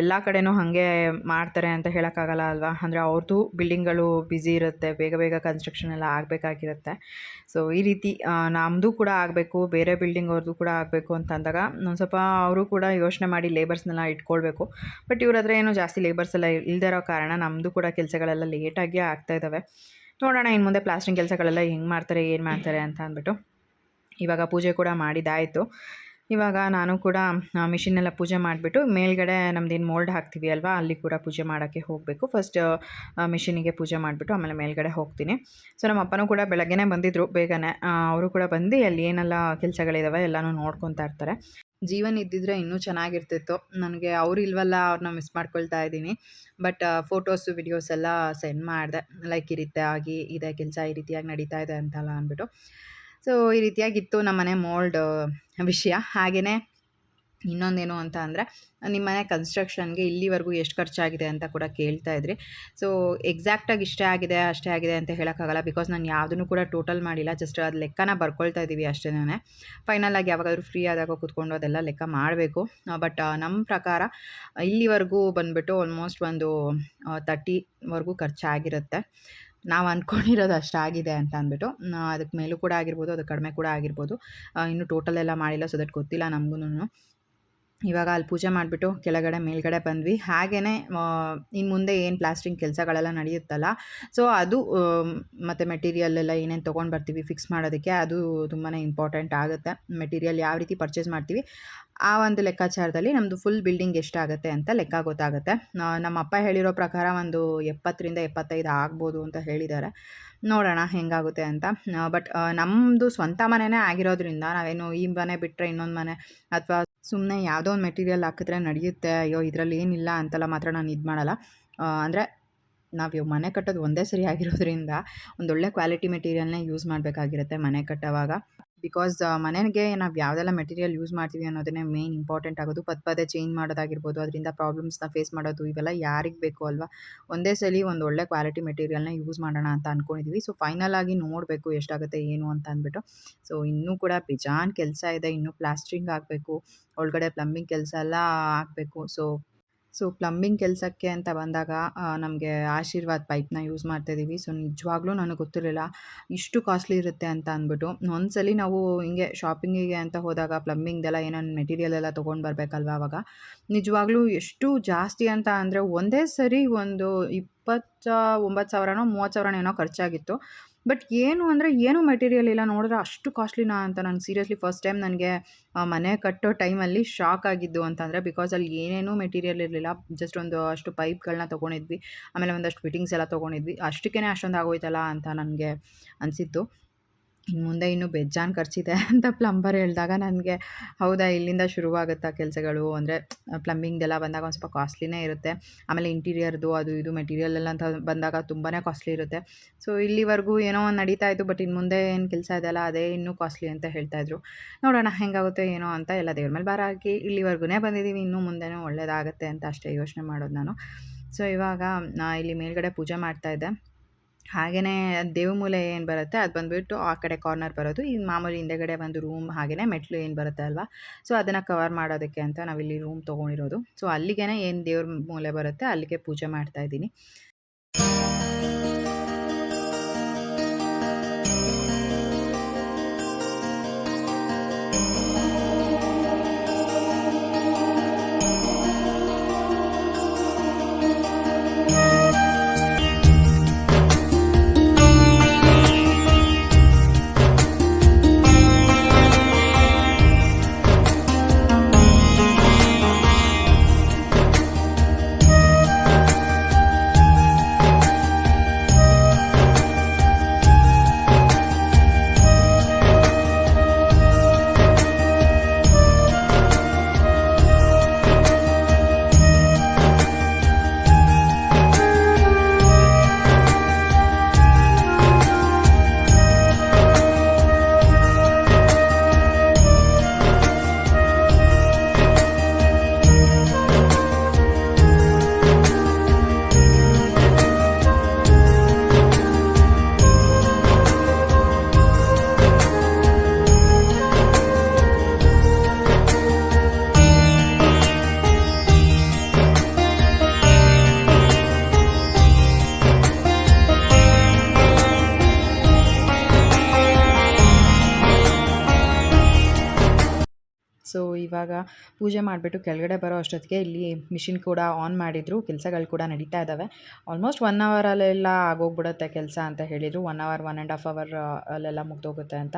ಎಲ್ಲ ಕಡೆನೂ ಹಾಗೆ ಮಾಡ್ತಾರೆ ಅಂತ ಹೇಳೋಕ್ಕಾಗಲ್ಲ ಅಲ್ವಾ? ಅಂದರೆ ಅವ್ರದ್ದು ಬಿಲ್ಡಿಂಗ್ಗಳು ಬ್ಯುಸಿ ಇರುತ್ತೆ, ಬೇಗ ಬೇಗ ಕನ್ಸ್ಟ್ರಕ್ಷನ್ ಎಲ್ಲ ಆಗಬೇಕಾಗಿರುತ್ತೆ. ಸೊ ಈ ರೀತಿ ನಮ್ಮದು ಕೂಡ ಆಗಬೇಕು, ಬೇರೆ ಬಿಲ್ಡಿಂಗ್ ಅವ್ರದ್ದು ಕೂಡ ಆಗಬೇಕು ಅಂತ ಅಂದಾಗ, ಒಂದು ಸ್ವಲ್ಪ ಅವರು ಕೂಡ ಯೋಚನೆ ಮಾಡಿ ಲೇಬರ್ಸ್ನೆಲ್ಲ ಇಟ್ಕೊಳ್ಬೇಕು. ಬಟ್ ಇವ್ರ ಹತ್ರ ಏನೋ ಜಾಸ್ತಿ ಲೇಬರ್ಸ್ ಎಲ್ಲ ಇಲ್ಲದೆ ಕಾರಣ ನಮ್ಮದು ಕೂಡ ಕೆಲಸಗಳೆಲ್ಲ ಲೇಟಾಗಿ ಆಗ್ತಾ ಇದ್ದಾವೆ ನೋಡೋಣ ಇನ್ನು ಮುಂದೆ ಪ್ಲಾಸ್ಟಿಂಗ್ ಕೆಲಸಗಳೆಲ್ಲ ಹೆಂಗೆ ಮಾಡ್ತಾರೆ, ಏನು ಮಾಡ್ತಾರೆ ಅಂತ ಅಂದ್ಬಿಟ್ಟು. ಇವಾಗ ಪೂಜೆ ಕೂಡ ಮಾಡಿದ್ದಾಯಿತು ಇವಾಗ ನಾನು ಕೂಡ ಮಿಷಿನ್ನೆಲ್ಲ ಪೂಜೆ ಮಾಡಿಬಿಟ್ಟು ಮೇಲ್ಗಡೆ ನಮ್ದೇನು ಮೋಲ್ಡ್ ಹಾಕ್ತೀವಿ ಅಲ್ವಾ? ಅಲ್ಲಿ ಕೂಡ ಪೂಜೆ ಮಾಡೋಕ್ಕೆ ಹೋಗಬೇಕು. ಫಸ್ಟ್ ಮಿಷಿನಿಗೆ ಪೂಜೆ ಮಾಡಿಬಿಟ್ಟು ಆಮೇಲೆ ಮೇಲ್ಗಡೆ ಹೋಗ್ತೀನಿ. ಸೊ ನಮ್ಮ ಅಪ್ಪನೂ ಕೂಡ ಬೆಳಗ್ಗೆನೇ ಬಂದಿದ್ದರು ಬೇಗನೆ. ಅವರು ಕೂಡ ಬಂದು ಅಲ್ಲಿ ಏನೆಲ್ಲ ಕೆಲಸಗಳಿದ್ದಾವೆ ಎಲ್ಲನೂ ನೋಡ್ಕೊತಾ ಇರ್ತಾರೆ. ಜೀವನ ಇದ್ದಿದ್ರೆ ಇನ್ನೂ ಚೆನ್ನಾಗಿರ್ತಿತ್ತು. ನನಗೆ ಅವ್ರು ಇಲ್ವಲ್ಲ, ಅವ್ರನ್ನ ಮಿಸ್ ಮಾಡ್ಕೊಳ್ತಾ ಇದ್ದೀನಿ. ಬಟ್ ಫೋಟೋಸು ವಿಡಿಯೋಸ್ ಎಲ್ಲ ಸೆಂಡ್ ಮಾಡಿದೆ. ಲೈಕ್ ಈ ರೀತಿಯಾಗಿ ಇದೆ, ಕೆಲಸ ಈ ರೀತಿಯಾಗಿ ನಡೀತಾ ಇದೆ ಅಂತೆಲ್ಲ ಅಂದ್ಬಿಟ್ಟು. ಸೊ, ಈ ರೀತಿಯಾಗಿತ್ತು ನಮ್ಮನೆ ಮೋಲ್ಡ್ ವಿಷಯ. ಹಾಗೆಯೇ ಇನ್ನೊಂದೇನು ಅಂತ ಅಂದರೆ ನಿಮ್ಮನೆ ಕನ್ಸ್ಟ್ರಕ್ಷನ್ಗೆ ಇಲ್ಲಿವರೆಗೂ ಎಷ್ಟು ಖರ್ಚಾಗಿದೆ ಅಂತ ಕೂಡ ಕೇಳ್ತಾ ಇದ್ರಿ. ಸೊ, ಎಕ್ಸಾಕ್ಟಾಗಿ ಇಷ್ಟೇ ಆಗಿದೆ, ಅಷ್ಟೇ ಆಗಿದೆ ಅಂತ ಹೇಳೋಕ್ಕಾಗಲ್ಲ. ಬಿಕಾಸ್ ನಾನು ಯಾವುದನ್ನು ಕೂಡ ಟೋಟಲ್ ಮಾಡಿಲ್ಲ. ಜಸ್ಟ್ ಅದು ಲೆಕ್ಕನ ಬರ್ಕೊಳ್ತಾ ಇದ್ದೀವಿ ಅಷ್ಟೇ ಫೈನಲ್ ಆಗಿ ಯಾವಾಗಾದರೂ ಫ್ರೀ ಆದಾಗ ಕೂತ್ಕೊಂಡು ಅದೆಲ್ಲ ಲೆಕ್ಕ ಮಾಡಬೇಕು. ಬಟ್ ನಮ್ಮ ಪ್ರಕಾರ ಇಲ್ಲಿವರೆಗೂ ಬಂದುಬಿಟ್ಟು ಆಲ್ಮೋಸ್ಟ್ ಒಂದು ತರ್ಟಿವರೆಗೂ ಖರ್ಚಾಗಿರುತ್ತೆ. ನಾವು ಅಂದ್ಕೊಂಡಿರೋದು ಅಷ್ಟಾಗಿದೆ ಅಂತ ಅಂದ್ಬಿಟ್ಟು ಅದಕ್ಕೆ ಮೇಲೂ ಕೂಡ ಆಗಿರ್ಬೋದು ಅದು ಕಡಿಮೆ ಕೂಡ ಆಗಿರ್ಬೋದು. ಇನ್ನು ಟೋಟಲ್ ಎಲ್ಲ ಮಾಡಿಲ್ಲ ಸೊ ದಟ್ ಗೊತ್ತಿಲ್ಲ ನಮಗೂ ಇವಾಗ ಅಲ್ಲಿ ಪೂಜೆ ಮಾಡಿಬಿಟ್ಟು ಕೆಳಗಡೆ, ಮೇಲ್ಗಡೆ ಬಂದ್ವಿ. ಹಾಗೆಯೇ ಇನ್ನು ಮುಂದೆ ಏನು ಪ್ಲಾಸ್ಟಿಂಗ್ ಕೆಲಸಗಳೆಲ್ಲ ನಡೆಯುತ್ತಲ್ಲ ಸೊ ಅದು ಮತ್ತು ಮೆಟೀರಿಯಲ್ ಎಲ್ಲ ಏನೇನು ತೊಗೊಂಡು ಬರ್ತೀವಿ ಫಿಕ್ಸ್ ಮಾಡೋದಕ್ಕೆ ಅದು ತುಂಬಾ ಇಂಪಾರ್ಟೆಂಟ್ ಆಗುತ್ತೆ. ಮೆಟೀರಿಯಲ್ ಯಾವ ರೀತಿ ಪರ್ಚೇಸ್ ಮಾಡ್ತೀವಿ ಆ ಒಂದು ಲೆಕ್ಕಾಚಾರದಲ್ಲಿ ನಮ್ಮದು ಫುಲ್ ಬಿಲ್ಡಿಂಗ್ ಎಷ್ಟಾಗುತ್ತೆ ಅಂತ ಲೆಕ್ಕ ಗೊತ್ತಾಗುತ್ತೆ. ನಮ್ಮ ಅಪ್ಪ ಹೇಳಿರೋ ಪ್ರಕಾರ ಒಂದು ಎಪ್ಪತ್ತರಿಂದ ಎಪ್ಪತ್ತೈದು ಆಗ್ಬೋದು ಅಂತ ಹೇಳಿದ್ದಾರೆ. ನೋಡೋಣ ಹೆಂಗಾಗುತ್ತೆ ಅಂತ. ಬಟ್ ನಮ್ಮದು ಸ್ವಂತ ಮನೆಯೇ ಆಗಿರೋದ್ರಿಂದ ನಾವೇನು ಈ ಮನೆ ಬಿಟ್ಟರೆ ಇನ್ನೊಂದು ಮನೆ ಅಥವಾ ಸುಮ್ಮನೆ ಯಾವುದೋ ಒಂದು ಮೆಟೀರಿಯಲ್ ಹಾಕಿದ್ರೆ ನಡೆಯುತ್ತೆ, ಅಯ್ಯೋ ಇದರಲ್ಲಿ ಏನಿಲ್ಲ ಅಂತೆಲ್ಲ ಮಾತ್ರ ನಾನು ಇದು ಮಾಡಲ್ಲ. ಅಂದರೆ ನಾವು ಮನೆ ಕಟ್ಟೋದು ಒಂದೇ ಸರಿ ಆಗಿರೋದ್ರಿಂದ ಒಂದೊಳ್ಳೆ ಕ್ವಾಲಿಟಿ ಮೆಟೀರಿಯಲ್ನೇ ಯೂಸ್ ಮಾಡಬೇಕಾಗಿರುತ್ತೆ ಮನೆ ಕಟ್ಟೋವಾಗ. ಬಿಕಾಸ್ ಮನೆಗೆ ನಾವು ಯಾವುದೆಲ್ಲ ಮೆಟೀರಿಯಲ್ ಯೂಸ್ ಮಾಡ್ತೀವಿ ಅನ್ನೋದನ್ನೇ ಮೇನ್ ಇಂಪಾರ್ಟೆಂಟ್ ಆಗೋದು. ಪದೇ ಪದೇ ಚೇಂಜ್ ಮಾಡೋದಾಗಿರ್ಬೋದು, ಅದರಿಂದ ಪ್ರಾಬ್ಲಮ್ಸ್ನ ಫೇಸ್ ಮಾಡೋದು, ಇವೆಲ್ಲ ಯಾರಿಗೆ ಬೇಕು ಅಲ್ವಾ? ಒಂದೇ ಸಲ ಒಂದು ಒಳ್ಳೆ ಕ್ವಾಲಿಟಿ ಮೆಟೀರಿಯಲ್ನ ಯೂಸ್ ಮಾಡೋಣ ಅಂತ ಅಂದ್ಕೊಂಡಿದ್ದೀವಿ ಸೊ ಫೈನಲ್ ಆಗಿ ನೋಡಬೇಕು ಎಷ್ಟಾಗುತ್ತೆ, ಏನು ಅಂತ ಅಂದ್ಬಿಟ್ಟು. ಸೊ ಇನ್ನೂ ಕೂಡ ಬೇಜಾನ್ ಕೆಲಸ ಇದೆ, ಇನ್ನೂ ಪ್ಲಾಸ್ಟ್ರಿಂಗ್ ಆಗಬೇಕು, ಒಳಗಡೆ ಪ್ಲಂಬಿಂಗ್ ಕೆಲಸ ಎಲ್ಲ ಆಗಬೇಕು. ಸೊ ಸೊ ಪ್ಲಂಬಿಂಗ್ ಕೆಲಸಕ್ಕೆ ಅಂತ ಬಂದಾಗ ನಮಗೆ ಆಶೀರ್ವಾದ್ ಪೈಪ್ನ ಯೂಸ್ ಮಾಡ್ತಾಯಿದ್ದೀವಿ ಸೊ ನಿಜವಾಗ್ಲೂ ನನಗೆ ಗೊತ್ತಿರಲಿಲ್ಲ ಇಷ್ಟು ಕಾಸ್ಟ್ಲಿ ಇರುತ್ತೆ ಅಂತ ಅಂದ್ಬಿಟ್ಟು. ಒಂದ್ಸಲಿ ನಾವು ಹಿಂಗೆ ಶಾಪಿಂಗಿಗೆ ಅಂತ ಹೋದಾಗ, ಪ್ಲಂಬಿಂಗ್ದೆಲ್ಲ ಏನೇನು ಮೆಟೀರಿಯಲ್ ಎಲ್ಲ ತೊಗೊಂಡು ಬರಬೇಕಲ್ವ ಅವಾಗ, ನಿಜವಾಗ್ಲೂ ಎಷ್ಟು ಜಾಸ್ತಿ ಅಂತ ಅಂದರೆ ಒಂದೇ ಸರಿ ಒಂದು ಇಪ್ಪತ್ತ ಒಂಬತ್ತು ಸಾವಿರನೋ, ಮೂವತ್ತು ಸಾವಿರನೋ ಏನೋ ಖರ್ಚಾಗಿತ್ತು. ಬಟ್ ಏನು ಅಂದರೆ ಏನೂ ಮೆಟೀರಿಯಲ್ ಇಲ್ಲ. ನೋಡಿದ್ರೆ ಅಷ್ಟು ಕಾಸ್ಟ್ಲಿನಾ ಅಂತ ನಾನು ಸೀರಿಯಸ್ಲಿ ಫಸ್ಟ್ ಟೈಮ್ ನನಗೆ ಮನೆ ಕಟ್ಟೋ ಟೈಮಲ್ಲಿ ಶಾಕ್ ಆಗಿದ್ದು ಅಂತಂದರೆ ಬಿಕಾಸ್ ಅಲ್ಲಿ ಏನೇನೂ ಮೆಟೀರಿಯಲ್ ಇರಲಿಲ್ಲ. ಜಸ್ಟ್ ಒಂದು ಅಷ್ಟು ಪೈಪ್ಗಳನ್ನ ತೊಗೊಂಡಿದ್ವಿ. ಆಮೇಲೆ ಒಂದಷ್ಟು ಫಿಟ್ಟಿಂಗ್ಸ್ ಎಲ್ಲ ತೊಗೊಂಡಿದ್ವಿ. ಅಷ್ಟಕ್ಕೇ ಅಷ್ಟೊಂದು ಆಗೋಯ್ತಲ್ಲ ಅಂತ ನನಗೆ ಅನಿಸಿತ್ತು. ಇನ್ನು ಮುಂದೆ ಇನ್ನೂ ಬೇಜಾನ್ ಖರ್ಚಿದೆ ಅಂತ ಪ್ಲಂಬರ್ ಹೇಳಿದಾಗ ನನಗೆ, ಹೌದಾ, ಇಲ್ಲಿಂದ ಶುರುವಾಗುತ್ತಾ ಕೆಲಸಗಳು? ಅಂದರೆ ಪ್ಲಂಬಿಂಗ್ದೆಲ್ಲ ಬಂದಾಗ ಒಂದು ಸ್ವಲ್ಪ ಕಾಸ್ಟ್ಲಿನೇ ಇರುತ್ತೆ. ಆಮೇಲೆ ಇಂಟೀರಿಯರ್ದು ಅದು ಇದು ಮೆಟೀರಿಯಲ್ ಎಲ್ಲ ಅಂತ ಬಂದಾಗ ತುಂಬಾ ಕಾಸ್ಟ್ಲಿ ಇರುತ್ತೆ. ಸೊ, ಇಲ್ಲಿವರೆಗೂ ಏನೋ ಒಂದು ನಡೀತಾ ಇತ್ತು, ಬಟ್ ಇನ್ನು ಮುಂದೆ ಏನು ಕೆಲಸ ಇದೆಯಲ್ಲ ಅದೇ ಇನ್ನೂ ಕಾಸ್ಟ್ಲಿ ಅಂತ ಹೇಳ್ತಾಯಿದ್ರು ನೋಡೋಣ ಹೆಂಗಾಗುತ್ತೆ, ಏನೋ ಅಂತ ಎಲ್ಲ ದೇವ್ರ ಮೇಲೆ ಭಾರ ಹಾಕಿ ಇಲ್ಲಿವರೆಗೂ ಬಂದಿದ್ದೀವಿ ಇನ್ನೂ ಮುಂದೆನೂ ಒಳ್ಳೇದಾಗುತ್ತೆ ಅಂತ ಅಷ್ಟೇ ಯೋಚನೆ ಮಾಡೋದು ನಾನು. ಸೊ, ಇವಾಗ ನಾ ಇಲ್ಲಿ ಮೇಲ್ಗಡೆ ಪೂಜೆ ಮಾಡ್ತಾಯಿದ್ದೆ ಹಾಗೆಯೇ ದೇವ್ರ ಮೂಲೆ ಏನು ಬರುತ್ತೆ, ಅದು ಬಂದುಬಿಟ್ಟು ಆ ಕಡೆ ಕಾರ್ನರ್ ಬರೋದು. ಈ ಮಾಮೂಲಿ ಹಿಂದೆಗಡೆ ಒಂದು ರೂಮ್ ಹಾಗೆಯೇ ಮೆಟ್ಲು ಏನು ಬರುತ್ತೆ ಅಲ್ವಾ? ಸೊ ಅದನ್ನು ಕವರ್ ಮಾಡೋದಕ್ಕೆ ಅಂತ ನಾವಿಲ್ಲಿ ರೂಮ್ ತೊಗೊಂಡಿರೋದು. ಸೊ ಅಲ್ಲಿಗೆ ಏನು ದೇವ್ರ ಮೂಲೆ ಬರುತ್ತೆ, ಅಲ್ಲಿಗೆ ಪೂಜೆ ಮಾಡ್ತಾ ಇದ್ದೀನಿ. ಪೂಜೆ ಮಾಡಿಬಿಟ್ಟು ಕೆಳಗಡೆ ಬರೋ ಅಷ್ಟೊತ್ತಿಗೆ ಇಲ್ಲಿ ಮಿಷಿನ್ ಕೂಡ ಆನ್ ಮಾಡಿದರು, ಕೆಲಸಗಳು ಕೂಡ ನಡೀತಾ ಇದ್ದಾವೆ ಆಲ್ಮೋಸ್ಟ್ ಒನ್ ಅವರಲ್ಲೆಲ್ಲ ಆಗೋಗ್ಬಿಡುತ್ತೆ ಕೆಲಸ ಅಂತ ಹೇಳಿದರು. One hour one and half hour ಅಲ್ಲೆಲ್ಲ ಮುಗ್ದೋಗುತ್ತೆ ಅಂತ.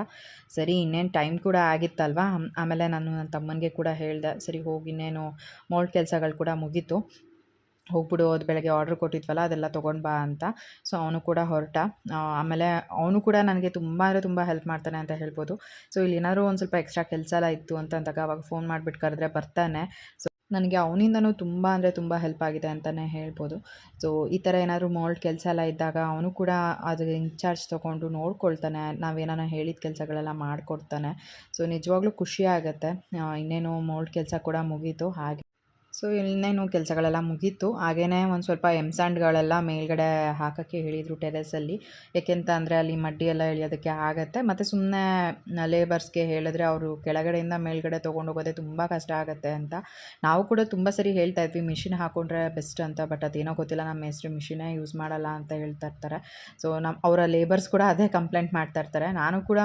ಸರಿ, ಇನ್ನೇನು ಟೈಮ್ ಕೂಡ ಆಗಿತ್ತಲ್ವಾ? ಆಮೇಲೆ ನಾನು ನನ್ನ ತಮ್ಮನಿಗೆ ಕೂಡ ಹೇಳಿದೆ, ಸರಿ ಹೋಗಿ ಇನ್ನೇನು ಮೋಲ್ಡ್ ಕೆಲಸಗಳು ಕೂಡ ಮುಗೀತು. ಹೋಗ್ಬಿಡು, ಅದು ಬೆಳಗ್ಗೆ ಆರ್ಡ್ರ್ ಕೊಟ್ಟಿದ್ವಲ್ಲ, ಅದೆಲ್ಲ ತೊಗೊಂಡು ಬಾ ಅಂತ. ಸೊ ಅವನು ಕೂಡ ಹೊರಟ. ಆಮೇಲೆ ಅವನು ಕೂಡ ನನಗೆ ತುಂಬ ಅಂದರೆ ತುಂಬ ಹೆಲ್ಪ್ ಮಾಡ್ತಾನೆ ಅಂತ ಹೇಳ್ಬೋದು. ಸೊ ಇಲ್ಲಿ ಏನಾದರೂ ಒಂದು ಸ್ವಲ್ಪ ಎಕ್ಸ್ಟ್ರಾ ಕೆಲಸ ಎಲ್ಲ ಇತ್ತು ಅಂತ ಅಂದಾಗ ಅವಾಗ ಫೋನ್ ಮಾಡಿಬಿಟ್ಟು ಕರೆದ್ರೆ ಬರ್ತಾನೆ. ಸೊ ನನಗೆ ಅವನಿಂದನೂ ತುಂಬ ಅಂದರೆ ತುಂಬ ಹೆಲ್ಪ್ ಆಗಿದೆ ಅಂತಲೇ ಹೇಳ್ಬೋದು. ಸೊ ಈ ಥರ ಏನಾದರೂ ಮೋಲ್ಡ್ ಕೆಲಸ ಎಲ್ಲ ಇದ್ದಾಗ ಅವನು ಕೂಡ ಅದು ಇನ್ಚಾರ್ಜ್ ತೊಗೊಂಡು ನೋಡ್ಕೊಳ್ತಾನೆ. ನಾವೇನಾರು ಹೇಳಿದ ಕೆಲಸಗಳೆಲ್ಲ ಮಾಡಿಕೊಡ್ತಾನೆ. ಸೊ ನಿಜವಾಗ್ಲೂ ಖುಷಿ ಆಗುತ್ತೆ. ಇನ್ನೇನು ಮೋಲ್ಡ್ ಕೆಲಸ ಕೂಡ ಮುಗೀತು, ಹಾಗೆ. ಸೊ ಇನ್ನೇನು ಕೆಲಸಗಳೆಲ್ಲ ಮುಗೀತು. ಹಾಗೇ ಒಂದು ಸ್ವಲ್ಪ ಎಮ್ಸಾಂಡ್ಗಳೆಲ್ಲ ಮೇಲ್ಗಡೆ ಹಾಕೋಕ್ಕೆ ಹೇಳಿದರು ಟೆರೆಸಲ್ಲಿ. ಏಕೆಂತ ಅಂದರೆ ಅಲ್ಲಿ ಮಡ್ಡಿ ಎಲ್ಲ ಎಳಿಯೋದಕ್ಕೆ ಆಗುತ್ತೆ. ಮತ್ತು ಸುಮ್ಮನೆ ಲೇಬರ್ಸ್ಗೆ ಹೇಳಿದ್ರೆ ಅವರು ಕೆಳಗಡೆಯಿಂದ ಮೇಲ್ಗಡೆ ತೊಗೊಂಡು ಹೋಗೋದೇ ತುಂಬ ಕಷ್ಟ ಆಗುತ್ತೆ ಅಂತ. ನಾವು ಕೂಡ ತುಂಬ ಸರಿ ಹೇಳ್ತಾ ಇದ್ವಿ ಮಿಷಿನ್ ಹಾಕೊಂಡ್ರೆ ಬೆಸ್ಟ್ ಅಂತ ಬಟ್ ಅದೇನೋ ಗೊತ್ತಿಲ್ಲ. ನಮ್ಮ ಹೆಸ್ರು ಮಿಷಿನೇ ಯೂಸ್ ಮಾಡಲ್ಲ ಅಂತ ಹೇಳ್ತಾ ಇರ್ತಾರೆ. ಸೊ ನಮ್ಮ ಅವರ ಲೇಬರ್ಸ್ ಕೂಡ ಅದೇ ಕಂಪ್ಲೇಂಟ್ ಮಾಡ್ತಾ ಇರ್ತಾರೆ. ನಾನು ಕೂಡ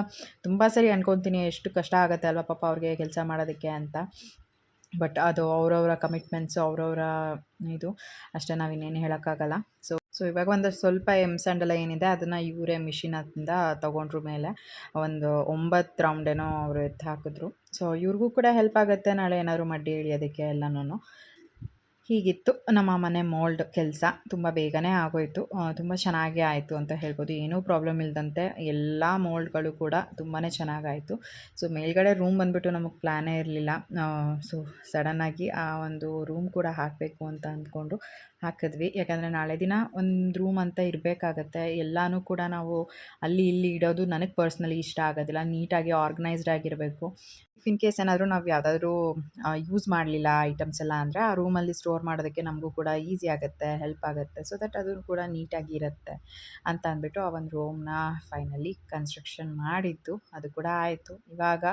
ತುಂಬ ಸರಿ ಅನ್ಕೊತೀನಿ, ಎಷ್ಟು ಕಷ್ಟ ಆಗುತ್ತೆ ಅಲ್ವಾ ಪಾಪ ಅವ್ರಿಗೆ ಕೆಲಸ ಮಾಡೋದಕ್ಕೆ ಅಂತ. ಬಟ್ ಅದು ಅವರವರ ಕಮಿಟ್ಮೆಂಟ್ಸು ಅವರವರ ಇದು. ಅಷ್ಟೇ ನಾವು ಇನ್ನೇನು ಹೇಳೋಕ್ಕಾಗಲ್ಲ. ಸೊ ಸೊ ಇವಾಗ ಒಂದು ಸ್ವಲ್ಪ ಎಂ ಎಲ್ಲ ಏನಿದೆ, ಅದನ್ನು ಇವರೇ ಮಿಷಿನಿಂದ ತೊಗೊಂಡ್ರು ಮೇಲೆ ಒಂದು ಒಂಬತ್ತು ರೌಂಡೇನೋ ಏನೋ ಅವರು ಎತ್ತು ಹಾಕಿದ್ರು. ಸೊ ಇವ್ರಿಗೂ ಕೂಡ ಹೆಲ್ಪ್ ಆಗುತ್ತೆ, ನಾಳೆ ಏನಾದ್ರು ಮಡ್ಡಿ ಇಳಿಯೋದಕ್ಕೆ ಎಲ್ಲನೂ ಹೀಗಿತ್ತು ನಮ್ಮ ಮನೆ ಮೋಲ್ಡ್ ಕೆಲಸ ತುಂಬ ಬೇಗನೆ ಆಗೋಯಿತು. ತುಂಬ ಚೆನ್ನಾಗೇ ಆಯಿತು ಅಂತ ಹೇಳ್ಬೋದು. ಏನೂ ಪ್ರಾಬ್ಲಮ್ ಇಲ್ಲದಂತೆ ಎಲ್ಲ ಮೋಲ್ಡ್ಗಳು ಕೂಡ ತುಂಬಾ ಚೆನ್ನಾಗಾಯಿತು. ಸೊ ಮೇಲ್ಗಡೆ ರೂಮ್ ಬಂದುಬಿಟ್ಟು ನಮಗೆ ಪ್ಲ್ಯಾನೇ ಇರಲಿಲ್ಲ. ಸೊ ಸಡನ್ನಾಗಿ ಆ ಒಂದು ರೂಮ್ ಕೂಡ ಹಾಕಬೇಕು ಅಂತ ಅಂದ್ಕೊಂಡು ಹಾಕಿದ್ವಿ. ಯಾಕಂದರೆ ನಾಳೆ ದಿನ ಒಂದು ರೂಮ್ ಅಂತ ಇರಬೇಕಾಗತ್ತೆ. ಎಲ್ಲನೂ ಕೂಡ ನಾವು ಅಲ್ಲಿ ಇಲ್ಲಿ ಇಡೋದು ನನಗೆ ಪರ್ಸ್ನಲಿ ಇಷ್ಟ ಆಗೋದಿಲ್ಲ. ನೀಟಾಗಿ ಆರ್ಗನೈಸ್ಡ್ ಆಗಿರಬೇಕು. ಇನ್ ಕೇಸ್ ಏನಾದರೂ ನಾವು ಯಾವುದಾದ್ರೂ ಯೂಸ್ ಮಾಡಲಿಲ್ಲ ಐಟಮ್ಸ್ ಎಲ್ಲ ಅಂದರೆ ಆ ರೂಮಲ್ಲಿ ಸ್ಟೋರ್ ಮಾಡೋದಕ್ಕೆ ನಮಗೂ ಕೂಡ ಈಸಿ ಆಗುತ್ತೆ ಹೆಲ್ಪ್ ಆಗುತ್ತೆ. ಸೊ ದಟ್ ಅದು ಕೂಡ ನೀಟಾಗಿ ಇರುತ್ತೆ ಅಂತ ಅಂದ್ಬಿಟ್ಟು ಆ ಒಂದು ರೂಮ್ನ ಫೈನಲಿ ಕನ್ಸ್ಟ್ರಕ್ಷನ್ ಮಾಡಿದ್ದು. ಅದು ಕೂಡ ಆಯಿತು. ಇವಾಗ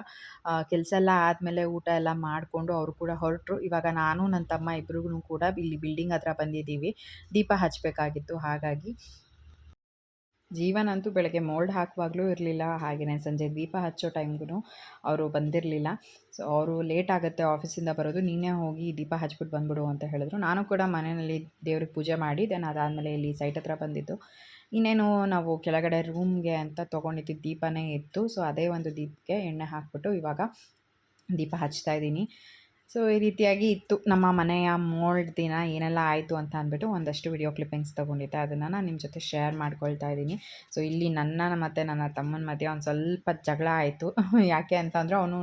ಕೆಲಸ ಎಲ್ಲ ಆದಮೇಲೆ ಊಟ ಎಲ್ಲ ಮಾಡಿಕೊಂಡು ಅವರು ಕೂಡ ಹೊರಟರು. ಇವಾಗ ನಾನು ನನ್ನ ತಮ್ಮ ಇಬ್ರಿಗೂ ಕೂಡ ಇಲ್ಲಿ ಬಿಲ್ಡಿಂಗ್ ಹತ್ರ ಬಂದಿದ್ದೀವಿ. ದೀಪ ಹಚ್ಚಬೇಕಾಗಿತ್ತು ಹಾಗಾಗಿ. ಜೀವನ್ ಅಂತೂ ಬೆಳಗ್ಗೆ ಮೋಲ್ಡ್ ಹಾಕುವಾಗಲೂ ಇರಲಿಲ್ಲ ಹಾಗೆಯೇ ಸಂಜೆ ದೀಪ ಹಚ್ಚೋ ಟೈಮ್ಗೂ ಅವರು ಬಂದಿರಲಿಲ್ಲ. ಸೊ, ಅವರು ಲೇಟ್ ಆಗುತ್ತೆ ಆಫೀಸಿಂದ ಬರೋದು, ನೀನೇ ಹೋಗಿ ದೀಪ ಹಚ್ಬಿಟ್ಟು ಬಂದ್ಬಿಡು ಅಂತ ಹೇಳಿದ್ರು. ನಾನು ಕೂಡ ಮನೆಯಲ್ಲಿ ದೇವ್ರಿಗೆ ಪೂಜೆ ಮಾಡಿ, ದೆನ್ ಅದಾದಮೇಲೆ ಇಲ್ಲಿ ಸೈಟ್ ಹತ್ರ ಬಂದಿದ್ದು. ಇನ್ನೇನು ನಾವು ಕೆಳಗಡೆ ರೂಮ್ಗೆ ಅಂತ ತೊಗೊಂಡಿದ್ದು ದೀಪನೇ ಇತ್ತು. ಸೊ, ಅದೇ ಒಂದು ದೀಪಕ್ಕೆ ಎಣ್ಣೆ ಹಾಕ್ಬಿಟ್ಟು ಇವಾಗ ದೀಪ ಹಚ್ತಾ ಇದ್ದೀನಿ. ಸೊ, ಈ ರೀತಿಯಾಗಿ ಇತ್ತು. ನಮ್ಮ ಮನೆಯ ಮೋಲ್ಡ್ ದಿನ ಏನೆಲ್ಲ ಆಯಿತು ಅಂತ ಅಂದ್ಬಿಟ್ಟು ಒಂದಷ್ಟು ವಿಡಿಯೋ ಕ್ಲಿಪ್ಪಿಂಗ್ಸ್ ತೊಗೊಂಡಿದ್ದೆ. ಅದನ್ನು ನಾನು ನಿಮ್ಮ ಜೊತೆ ಶೇರ್ ಮಾಡ್ಕೊಳ್ತಾ ಇದ್ದೀನಿ. ಸೊ, ಇಲ್ಲಿ ನನ್ನ ಮತ್ತು ನನ್ನ ತಮ್ಮನ ಮಧ್ಯೆ ಒಂದು ಸ್ವಲ್ಪ ಜಗಳ ಆಯಿತು. ಯಾಕೆ ಅಂತಂದರೆ ಅವನು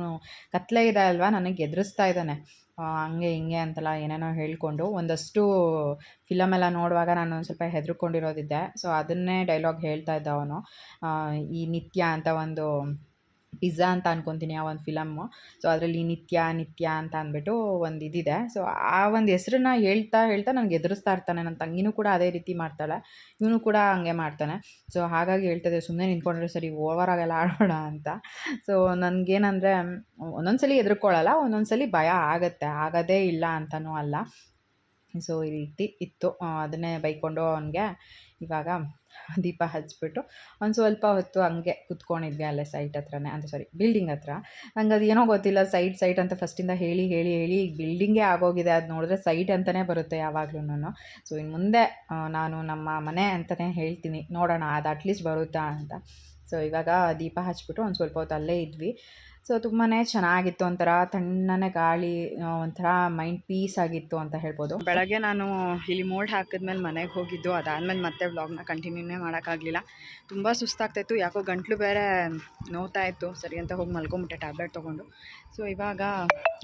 ಕತ್ಲೆ ಇದೆ ಅಲ್ವಾ? ನನಗೆ ಎದುರಿಸ್ತಾ ಇದ್ದಾನೆ. ಹಂಗೆ ಹಿಂಗೆ ಅಂತೆಲ್ಲ ಏನೇನೋ ಹೇಳಿಕೊಂಡು ಒಂದಷ್ಟು ಫಿಲಮ್ ಎಲ್ಲ ನೋಡುವಾಗ ನಾನು ಒಂದು ಸ್ವಲ್ಪ ಹೆದರ್ಕೊಂಡಿರೋದಿದ್ದೆ. ಸೊ, ಅದನ್ನೇ ಡೈಲಾಗ್ ಹೇಳ್ತಾ ಇದ್ದ ಅವನು. ಈ ನಿತ್ಯ ಅಂತ ಒಂದು ಪಿಜ್ಜಾ ಅಂತ ಅನ್ಕೊತೀನಿ ಆ ಒಂದು ಫಿಲಮ್ಮು ಸೊ ಅದರಲ್ಲಿ ನಿತ್ಯ ನಿತ್ಯ ಅಂತ ಅಂದ್ಬಿಟ್ಟು ಒಂದು ಇದಿದೆ. ಸೊ ಆ ಒಂದು ಹೆಸ್ರನ್ನ ಹೇಳ್ತಾ ಹೇಳ್ತಾ ನನಗೆ ಎದುರಿಸ್ತಾ ಇರ್ತಾನೆ. ನನ್ನ ತಂಗಿನೂ ಕೂಡ ಅದೇ ರೀತಿ ಮಾಡ್ತಾಳೆ. ಇವನು ಕೂಡ ಹಂಗೆ ಮಾಡ್ತಾನೆ. ಸೊ ಹಾಗಾಗಿ ಹೇಳ್ತದೆ ಸುಮ್ಮನೆ ನಿಂತ್ಕೊಂಡ್ರೆ ಸರಿ ಓವರ್ ಓವರಾಗೆಲ್ಲ ಆಡೋಣ ಅಂತ. ಸೊ ನನಗೇನಂದರೆ ಒಂದೊಂದು ಸಲ ಎದುರ್ಕೊಳ್ಳಲ್ಲ ಒಂದೊಂದು ಸಲ ಭಯ ಆಗುತ್ತೆ. ಆಗೋದೇ ಇಲ್ಲ ಅಂತಲೂ ಅಲ್ಲ. ಸೊ ಈ ರೀತಿ ಇತ್ತು. ಅದನ್ನೇ ಬೈಕೊಂಡು ಅವನಿಗೆ ಇವಾಗ ದೀಪ ಹಚ್ಬಿಟ್ಟು ಒಂದು ಸ್ವಲ್ಪ ಹೊತ್ತು ಹಂಗೆ ಕುತ್ಕೊಂಡಿದ್ವಿ ಅಲ್ಲೇ ಸೈಟ್ ಹತ್ರನೇ. ಅಂದರೆ ಸಾರಿ ಬಿಲ್ಡಿಂಗ್ ಹತ್ರ. ನಂಗೆ ಅದು ಏನೋ ಗೊತ್ತಿಲ್ಲ ಸೈಟ್ ಸೈಟ್ ಅಂತ ಫಸ್ಟಿಂದ ಹೇಳಿ ಹೇಳಿ ಹೇಳಿ ಬಿಲ್ಡಿಂಗೇ ಆಗೋಗಿದೆ. ಅದು ನೋಡಿದ್ರೆ ಸೈಟ್ ಅಂತಲೇ ಬರುತ್ತೆ ಯಾವಾಗ್ಲೂ ಸೊ ಇನ್ನು ಮುಂದೆ ನಾನು ನಮ್ಮ ಮನೆ ಅಂತಲೇ ಹೇಳ್ತೀನಿ. ನೋಡೋಣ, ಅದು ಅಟ್ಲೀಸ್ಟ್ ಬರುತ್ತಾ ಅಂತ. ಸೊ ಇವಾಗ ದೀಪ ಹಚ್ಬಿಟ್ಟು ಒಂದು ಸ್ವಲ್ಪ ಹೊತ್ತು ಅಲ್ಲೇ ಇದ್ವಿ. ಸೊ ತುಂಬಾ ಚೆನ್ನಾಗಿತ್ತು ಒಂಥರ ತಣ್ಣನೆ ಗಾಳಿ ಒಂಥರ ಮೈಂಡ್ ಪೀಸ್ ಆಗಿತ್ತು ಅಂತ ಹೇಳ್ಬೋದು. ಬೆಳಗ್ಗೆ ನಾನು ಇಲ್ಲಿ ಮೋಲ್ಡ್ ಹಾಕಿದ್ಮೇಲೆ ಮನೆಗೆ ಹೋಗಿದ್ದು. ಅದಾದಮೇಲೆ ಮತ್ತೆ ವ್ಲಾಗ್ನ ಕಂಟಿನ್ಯೂನೇ ಮಾಡೋಕ್ಕಾಗಲಿಲ್ಲ. ತುಂಬ ಸುಸ್ತಾಗ್ತಾಯಿತ್ತು ಯಾಕೋ ಗಂಟ್ಲು ಬೇರೆ ನೋವ್ತಾ ಇತ್ತು. ಸರಿ ಅಂತ ಹೋಗಿ ಮಲ್ಕೊಂಬಿಟ್ಟೆ ಟ್ಯಾಬ್ಲೆಟ್ ತೊಗೊಂಡು. ಸೊ, ಇವಾಗ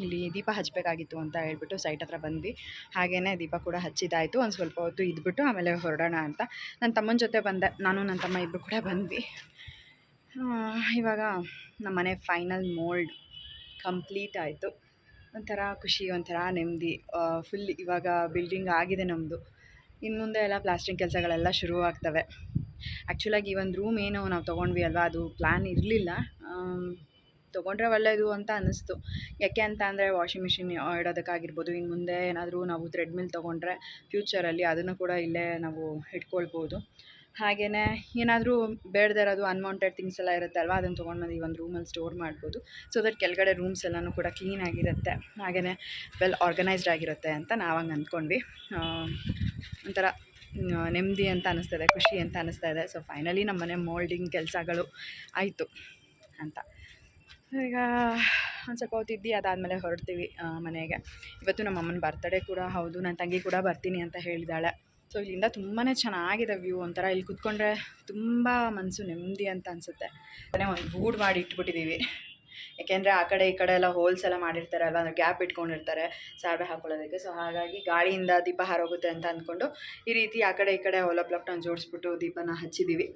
ಇಲ್ಲಿ ದೀಪ ಹಚ್ಚಬೇಕಾಗಿತ್ತು ಅಂತ ಹೇಳ್ಬಿಟ್ಟು ಸೈಟ್ ಹತ್ರ ಬಂದ್ವಿ. ಹಾಗೇ ದೀಪ ಕೂಡ ಹಚ್ಚಿದ್ದಾಯಿತು. ಒಂದು ಸ್ವಲ್ಪ ಹೊತ್ತು ಇದ್ಬಿಟ್ಟು ಆಮೇಲೆ ಹೊರಡೋಣ ಅಂತ. ನನ್ನ ತಮ್ಮನ ಜೊತೆ ಬಂದೆ. ನಾನು ನನ್ನ ತಮ್ಮ ಇಬ್ಬರು ಕೂಡ ಬಂದ್ವಿ. ಇವಾಗ ನಮ್ಮ ಮನೆ ಫೈನಲ್ ಮೋಲ್ಡ್ ಕಂಪ್ಲೀಟ್ ಆಯಿತು. ಒಂಥರ ಖುಷಿ, ಒಂಥರ ನೆಮ್ಮದಿ. ಫುಲ್ ಇವಾಗ ಬಿಲ್ಡಿಂಗ್ ಆಗಿದೆ ನಮ್ಮದು ಇನ್ನು ಮುಂದೆ ಎಲ್ಲ ಪ್ಲಾಸ್ಟಿಂಗ್ ಕೆಲಸಗಳೆಲ್ಲ ಶುರುವಾಗ್ತವೆ ಆ್ಯಕ್ಚುಲಾಗಿ ಈ ಒಂದು ರೂಮ್ ಏನು ನಾವು ತೊಗೊಂಡ್ವಿ ಅಲ್ವಾ, ಅದು ಪ್ಲ್ಯಾನ್ ಇರಲಿಲ್ಲ. ತೊಗೊಂಡ್ರೆ ಒಳ್ಳೆಯದು ಅಂತ ಅನ್ನಿಸ್ತು. ಯಾಕೆ ಅಂತ ಅಂದರೆ ವಾಷಿಂಗ್ ಮಿಷಿನ್ ಇಡೋದಕ್ಕಾಗಿರ್ಬೋದು. ಇನ್ನು ಮುಂದೆ ಏನಾದರೂ ನಾವು ಥ್ರೆಡ್ ಮಿಲ್ ತೊಗೊಂಡ್ರೆ ಫ್ಯೂಚರಲ್ಲಿ ಅದನ್ನು ಕೂಡ ಇಲ್ಲೇ ನಾವು ಇಟ್ಕೊಳ್ಬೋದು. ಹಾಗೆಯೇ ಏನಾದರೂ ಬೇಡದೇ ಇರೋದು ಅನ್ವಾಂಟೆಡ್ ಥಿಂಗ್ಸ್ ಎಲ್ಲ ಇರುತ್ತೆ ಅಲ್ವಾ? ಅದನ್ನು ತೊಗೊಂಡು ಬಂದು ಈ ಒಂದು ರೂಮಲ್ಲಿ ಸ್ಟೋರ್ ಮಾಡ್ಬೋದು. ಸೊ ದಟ್ ಕೆಳಗಡೆ ರೂಮ್ಸ್ ಎಲ್ಲನೂ ಕೂಡ ಕ್ಲೀನಾಗಿರುತ್ತೆ ಹಾಗೆಯೇ ವೆಲ್ ಆರ್ಗನೈಸ್ಡ್ ಆಗಿರುತ್ತೆ ಅಂತ ನಾವು ಹಂಗೆ ಅಂದ್ಕೊಂಡ್ವಿ ಒಂಥರ ನೆಮ್ಮದಿ ಅಂತ ಅನ್ನಿಸ್ತದೆ ಖುಷಿ ಅಂತ ಅನ್ನಿಸ್ತಾ ಇದೆ ಸೊ ಫೈನಲಿ ನಮ್ಮ ಮನೆ ಮೋಲ್ಡಿಂಗ್ ಕೆಲಸಗಳು ಆಯಿತು ಅಂತ. ಈಗ ಒಂದು ಸ್ವಲ್ಪ ಹೊತ್ತಿದ್ದು ಅದಾದಮೇಲೆ ಹೊರಡ್ತೀವಿ ಮನೆಗೆ. ಇವತ್ತು ನಮ್ಮ ಅಮ್ಮನ ಬರ್ತಡೇ ಕೂಡ ಹೌದು. ನನ್ನ ತಂಗಿ ಕೂಡ ಬರ್ತೀನಿ ಅಂತ ಹೇಳಿದಾಳೆ. ಸೊ, ಇಲ್ಲಿಂದ ತುಂಬಾ ಚೆನ್ನಾಗಿದೆ ವ್ಯೂ ಒಂಥರ. ಇಲ್ಲಿ ಕುತ್ಕೊಂಡ್ರೆ ತುಂಬ ಮನಸ್ಸು ನೆಮ್ಮದಿ ಅಂತ ಅನಿಸುತ್ತೆ. ಅದೇ ಒಂದು ಗೂಡ್ ಮಾಡಿ ಇಟ್ಬಿಟ್ಟಿದ್ದೀವಿ ಯಾಕೆಂದರೆ ಆ ಕಡೆ ಈ ಕಡೆ ಎಲ್ಲ ಹೋಲ್ಸ್ ಎಲ್ಲ ಮಾಡಿರ್ತಾರೆ ಅಲ್ವಾ? ಅಂದರೆ ಗ್ಯಾಪ್ ಇಟ್ಕೊಂಡಿರ್ತಾರೆ ಸಾರ್ವೆ ಹಾಕೊಳ್ಳೋದಕ್ಕೆ. ಸೊ ಹಾಗಾಗಿ ಗಾಳಿಯಿಂದ ದೀಪ ಹಾರೋಗುತ್ತೆ ಅಂತ ಅಂದ್ಕೊಂಡು ಈ ರೀತಿ ಆ ಕಡೆ ಈ ಕಡೆ ಬ್ಲಾಕ್ನ ಜೋಡಿಸ್ಬಿಟ್ಟು ದೀಪನ ಹಚ್ಚಿದ್ದೀವಿ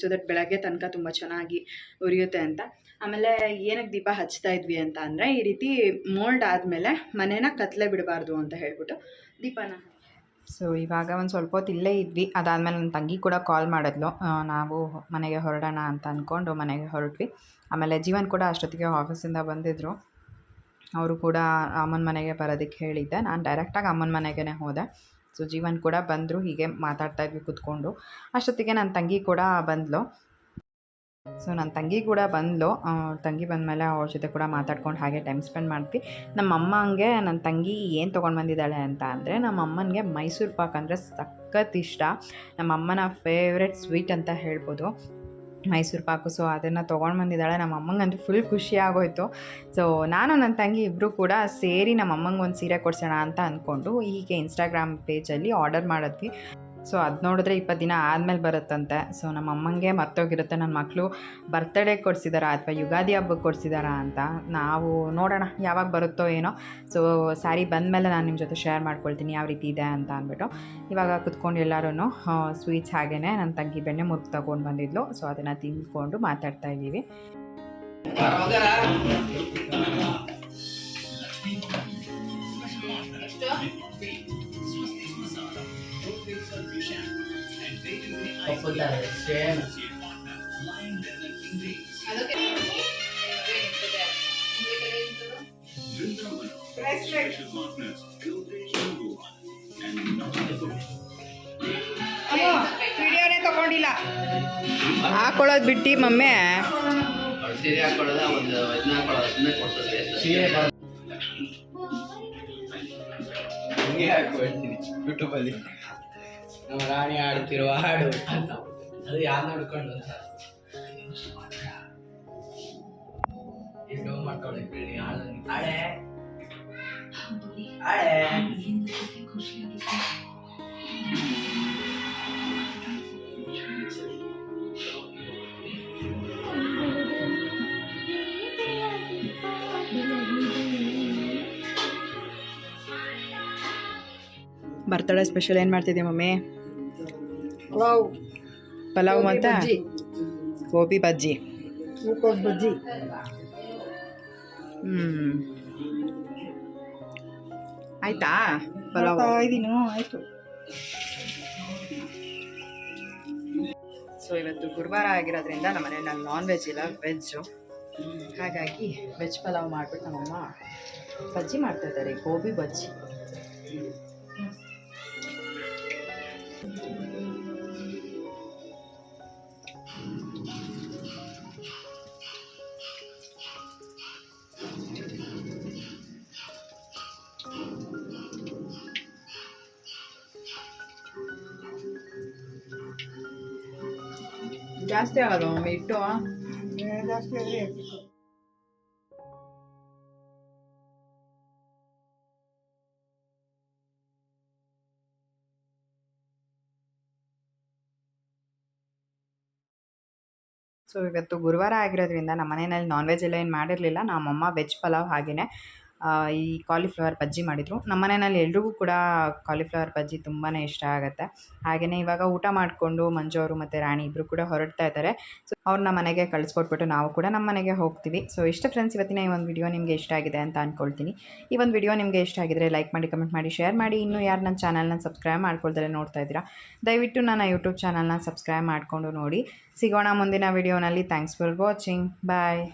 ಸೊ ದಟ್ ಬೆಳಗ್ಗೆ ತನಕ ತುಂಬ ಚೆನ್ನಾಗಿ ಉರಿಯುತ್ತೆ ಅಂತ. ಆಮೇಲೆ ಏನಕ್ಕೆ ದೀಪ ಹಚ್ತಾ ಇದ್ವಿ ಅಂತ ಅಂದರೆ ಈ ರೀತಿ ಮೋಲ್ಡ್ ಆದಮೇಲೆ ಮನೇನ ಕತ್ಲೆ ಬಿಡಬಾರ್ದು ಅಂತ ಹೇಳ್ಬಿಟ್ಟು ದೀಪನ ಸೊ ಇವಾಗ ಒಂದು ಸ್ವಲ್ಪ ಹೊತ್ತು ಇಲ್ಲೇ ಇದ್ವಿ. ಅದಾದಮೇಲೆ ನನ್ನ ತಂಗಿ ಕೂಡ ಕಾಲ್ ಮಾಡಿದ್ಲು. ನಾವು ಮನೆಗೆ ಹೊರಡೋಣ ಅಂತ ಅಂದ್ಕೊಂಡು ಮನೆಗೆ ಹೊರಟ್ವಿ. ಆಮೇಲೆ ಜೀವನ್ ಕೂಡ ಅಷ್ಟೊತ್ತಿಗೆ ಆಫೀಸಿಂದ ಬಂದಿದ್ದರು ಅವರು ಕೂಡ ಅಮ್ಮನ ಮನೆಗೆ ಬರೋದಕ್ಕೆ ಹೇಳಿದ್ದೆ. ನಾನು ಡೈರೆಕ್ಟಾಗಿ ಅಮ್ಮನ ಮನೆಗೇ ಹೋದೆ. ಸೊ ಜೀವನ್ ಕೂಡ ಬಂದರು, ಹೀಗೆ ಮಾತಾಡ್ತಾ ಇದ್ವಿ, ಕೂತ್ಕೊಂಡು. ಅಷ್ಟೊತ್ತಿಗೆ ನನ್ನ ತಂಗಿ ಕೂಡ ಬಂದಳು ಸೊ ನನ್ನ ತಂಗಿ ಕೂಡ ಬಂದಳು ತಂಗಿ ಬಂದಮೇಲೆ ಅವ್ರ ಜೊತೆ ಕೂಡ ಮಾತಾಡ್ಕೊಂಡು ಹಾಗೆ ಟೈಮ್ ಸ್ಪೆಂಡ್ ಮಾಡ್ತೀವಿ ನಮ್ಮ ಅಮ್ಮಂಗೆ ನನ್ನ ತಂಗಿ ಏನು ತೊಗೊಂಡು ಬಂದಿದ್ದಾಳೆ ಅಂತ ಅಂದರೆ ನಮ್ಮ ಅಮ್ಮನಿಗೆ ಮೈಸೂರು ಪಾಕ್ ಅಂದರೆ ಸಖತ್ ಇಷ್ಟ. ನಮ್ಮ ಅಮ್ಮನ ಫೇವ್ರೆಟ್ ಸ್ವೀಟ್ ಅಂತ ಹೇಳ್ಬೋದು. ಮೈಸೂರು ಪಾಕು, ಸೊ ಅದನ್ನು ತೊಗೊಂಡು ಬಂದಿದ್ದಾಳೆ. ನಮ್ಮ ಅಮ್ಮಂಗಂತೂ ಫುಲ್ ಖುಷಿ ಆಗೋಯ್ತು. ಸೊ ನಾನು ನನ್ನ ತಂಗಿ ಇಬ್ಬರು ಕೂಡ ಸೇರಿ ನಮ್ಮ ಅಮ್ಮಂಗೆ ಒಂದು ಸೀರೆ ಕೊಡ್ಸೋಣ ಅಂತ ಅಂದ್ಕೊಂಡು ಹೀಗೆ ಇನ್ಸ್ಟಾಗ್ರಾಮ್ ಪೇಜಲ್ಲಿ ಆರ್ಡರ್ ಮಾಡಿದ್ವಿ. ಸೊ ಅದು ನೋಡಿದ್ರೆ ಇಪ್ಪತ್ತು ದಿನ ಆದಮೇಲೆ ಬರುತ್ತಂತೆ. ಸೊ ನಮ್ಮ ಅಮ್ಮಂಗೆ ಮರ್ತೋಗಿರುತ್ತೆ. ನನ್ನ ಮಕ್ಕಳು ಬರ್ತ್ಡೇ ಕೊಡಿಸಿದಾರಾ ಅಥವಾ ಯುಗಾದಿ ಹಬ್ಬಕ್ಕೆ ಕೊಡಿಸಿದಾರಾ ಅಂತ ನಾವು ನೋಡೋಣ ಯಾವಾಗ ಬರುತ್ತೋ ಏನೋ. ಸೊ ಸ್ಯಾರಿ ಬಂದಮೇಲೆ ನಾನು ನಿಮ್ಮ ಜೊತೆ ಶೇರ್ ಮಾಡ್ಕೊಳ್ತೀನಿ ಯಾವ ರೀತಿ ಇದೆ ಅಂತ ಅಂದ್ಬಿಟ್ಟು. ಇವಾಗ ಕುತ್ಕೊಂಡು ಎಲ್ಲರೂ ಸ್ವೀಟ್ಸ್ ಹಾಗೇ ನನ್ನ ತಂಗಿ ಬೆಣ್ಣೆ ಮುರುಕು ತಗೊಂಡು ಬಂದಿದ್ಲು. ಸೊ ಅದನ್ನು ತಿಂದ್ಕೊಂಡು ಮಾತಾಡ್ತಾ ಇದ್ದೀವಿ. ಒಪ್ಪುತ್ತಾರೆ ಸೇಮ್ ವಿಡಿಯೋನೇ ತಗೊಂಡಿಲ್ಲ ಹಾಕೊಳ್ಳೋದು ಬಿಟ್ಟು ಮಮ್ಮಿ. ಸೀರೆ ಹಾಕೊಳ್ಳೋದ ಒಂದು ಇದನ್ನ ಹಾಕೊಳ್ಳೋದು ಸುಮ್ಮನೆ ಕೊಡ್ತದೆ ಸೀರೆ ಹಂಗೆ ಹಾಕೊಳ್ತೀನಿ ಯೂಟ್ಯೂಬಲ್ಲಿ ನಮ್ಮ ರಾಣಿ ಆಡ್ತಿರುವ ಹಾಡು ಅಂತ ಅದು ಯಾರು ನೋಡ್ಕೊಂಡು ಅಂತ ಎಷ್ಟು ಮಾಡ್ತಾಳೆ ಬೆಳಿ ಹಾಡು ಆಳೆ ಆಳೆ ಬರ್ತಡೇ ಸ್ಪೆಷಲ್ ಏನು ಮಾಡ್ತಿದ್ದೆ ಮಮ್ಮಿ? ಪಲಾವ್. ಮತ್ತು? ಗೋಬಿ ಬಜ್ಜಿ. ಬಜ್ಜಿ. ಹ್ಞೂ ಆಯ್ತಾ? ಪಲಾವ್. ಆಯ್ತು ಸೊ ಇವತ್ತು ಗುರುವಾರ ಆಗಿರೋದ್ರಿಂದ ನಮ್ಮ ಮನೇಲಿ ನಾನ್ ವೆಜ್ ಇಲ್ಲ ವೆಜ್ಜು ಹಾಗಾಗಿ ವೆಜ್ ಪಲಾವ್ ಮಾಡಿಬಿಟ್ಟು ನಮ್ಮಮ್ಮ ಬಜ್ಜಿ ಮಾಡ್ತಾ ಇದ್ದಾರೆ ಗೋಬಿ ಬಜ್ಜಿ. ಜಾಸ್ತಿ ಆಗಲ್ಲ ಮಮ್ಮಿ ಇಟ್ಟು ಸೊ ಇವತ್ತು ಗುರುವಾರ ಆಗಿರೋದ್ರಿಂದ ನಮ್ಮ ಮನೆಯಲ್ಲಿ ನಾನ್ ವೆಜ್ ಎಲ್ಲ ಏನು ಮಾಡಿರಲಿಲ್ಲ. ನಮ್ಮಮ್ಮ ವೆಜ್ ಪಲಾವ್ ಹಾಗೆಯೇ ಈ ಕಾಲಿಫ್ಲವರ್ ಬಜ್ಜಿ ಮಾಡಿದರು. ನಮ್ಮ ಮನೆಯಲ್ಲಿ ಎಲ್ರಿಗೂ ಕೂಡ ಕಾಲಿಫ್ಲವರ್ ಬಜ್ಜಿ ತುಂಬಾ ಇಷ್ಟ ಆಗುತ್ತೆ. ಹಾಗೆಯೇ ಇವಾಗ ಊಟ ಮಾಡಿಕೊಂಡು ಮಂಜು ಅವರು ಮತ್ತು ರಾಣಿ ಇಬ್ಬರು ಕೂಡ ಹೊರಡ್ತಾ ಇದ್ದಾರೆ. ಸೊ ಅವ್ರನ್ನ ಮನೆಗೆ ಕಳಿಸ್ಕೊಟ್ಬಿಟ್ಟು ನಾವು ಕೂಡ ನಮ್ಮ ಮನೆಗೆ ಹೋಗ್ತೀವಿ. ಸೊ ಇಷ್ಟ ಫ್ರೆಂಡ್ಸ್ ಇವತ್ತಿನ ಈ ಒಂದು ವಿಡಿಯೋ ನಿಮಗೆ ಇಷ್ಟ ಆಗಿದೆ ಅಂತ ಅಂದ್ಕೊಳ್ತೀನಿ ಈ ಒಂದು ವಿಡಿಯೋ ನಿಮಗೆ ಇಷ್ಟ ಆಗಿದ್ರೆ ಲೈಕ್ ಮಾಡಿ ಕಮೆಂಟ್ ಮಾಡಿ ಶೇರ್ ಮಾಡಿ. ಇನ್ನೂ ಯಾರು ನನ್ನ ಚಾನಲ್ನ ಸಬ್ಸ್ಕ್ರೈಬ್ ಮಾಡ್ಕೊಳ್ತಾರೆ ನೋಡ್ತಾ ಇದ್ದೀರಾ, ದಯವಿಟ್ಟು ನನ್ನ ಯೂಟ್ಯೂಬ್ ಚಾನಲ್ನ ಸಬ್ಸ್ಕ್ರೈಬ್ ಮಾಡಿಕೊಂಡು ನೋಡಿ. ಸಿಗೋಣ ಮುಂದಿನ ವಿಡಿಯೋನಲ್ಲಿ ಥ್ಯಾಂಕ್ಸ್ ಫಾರ್ ವಾಚಿಂಗ್ ಬಾಯ್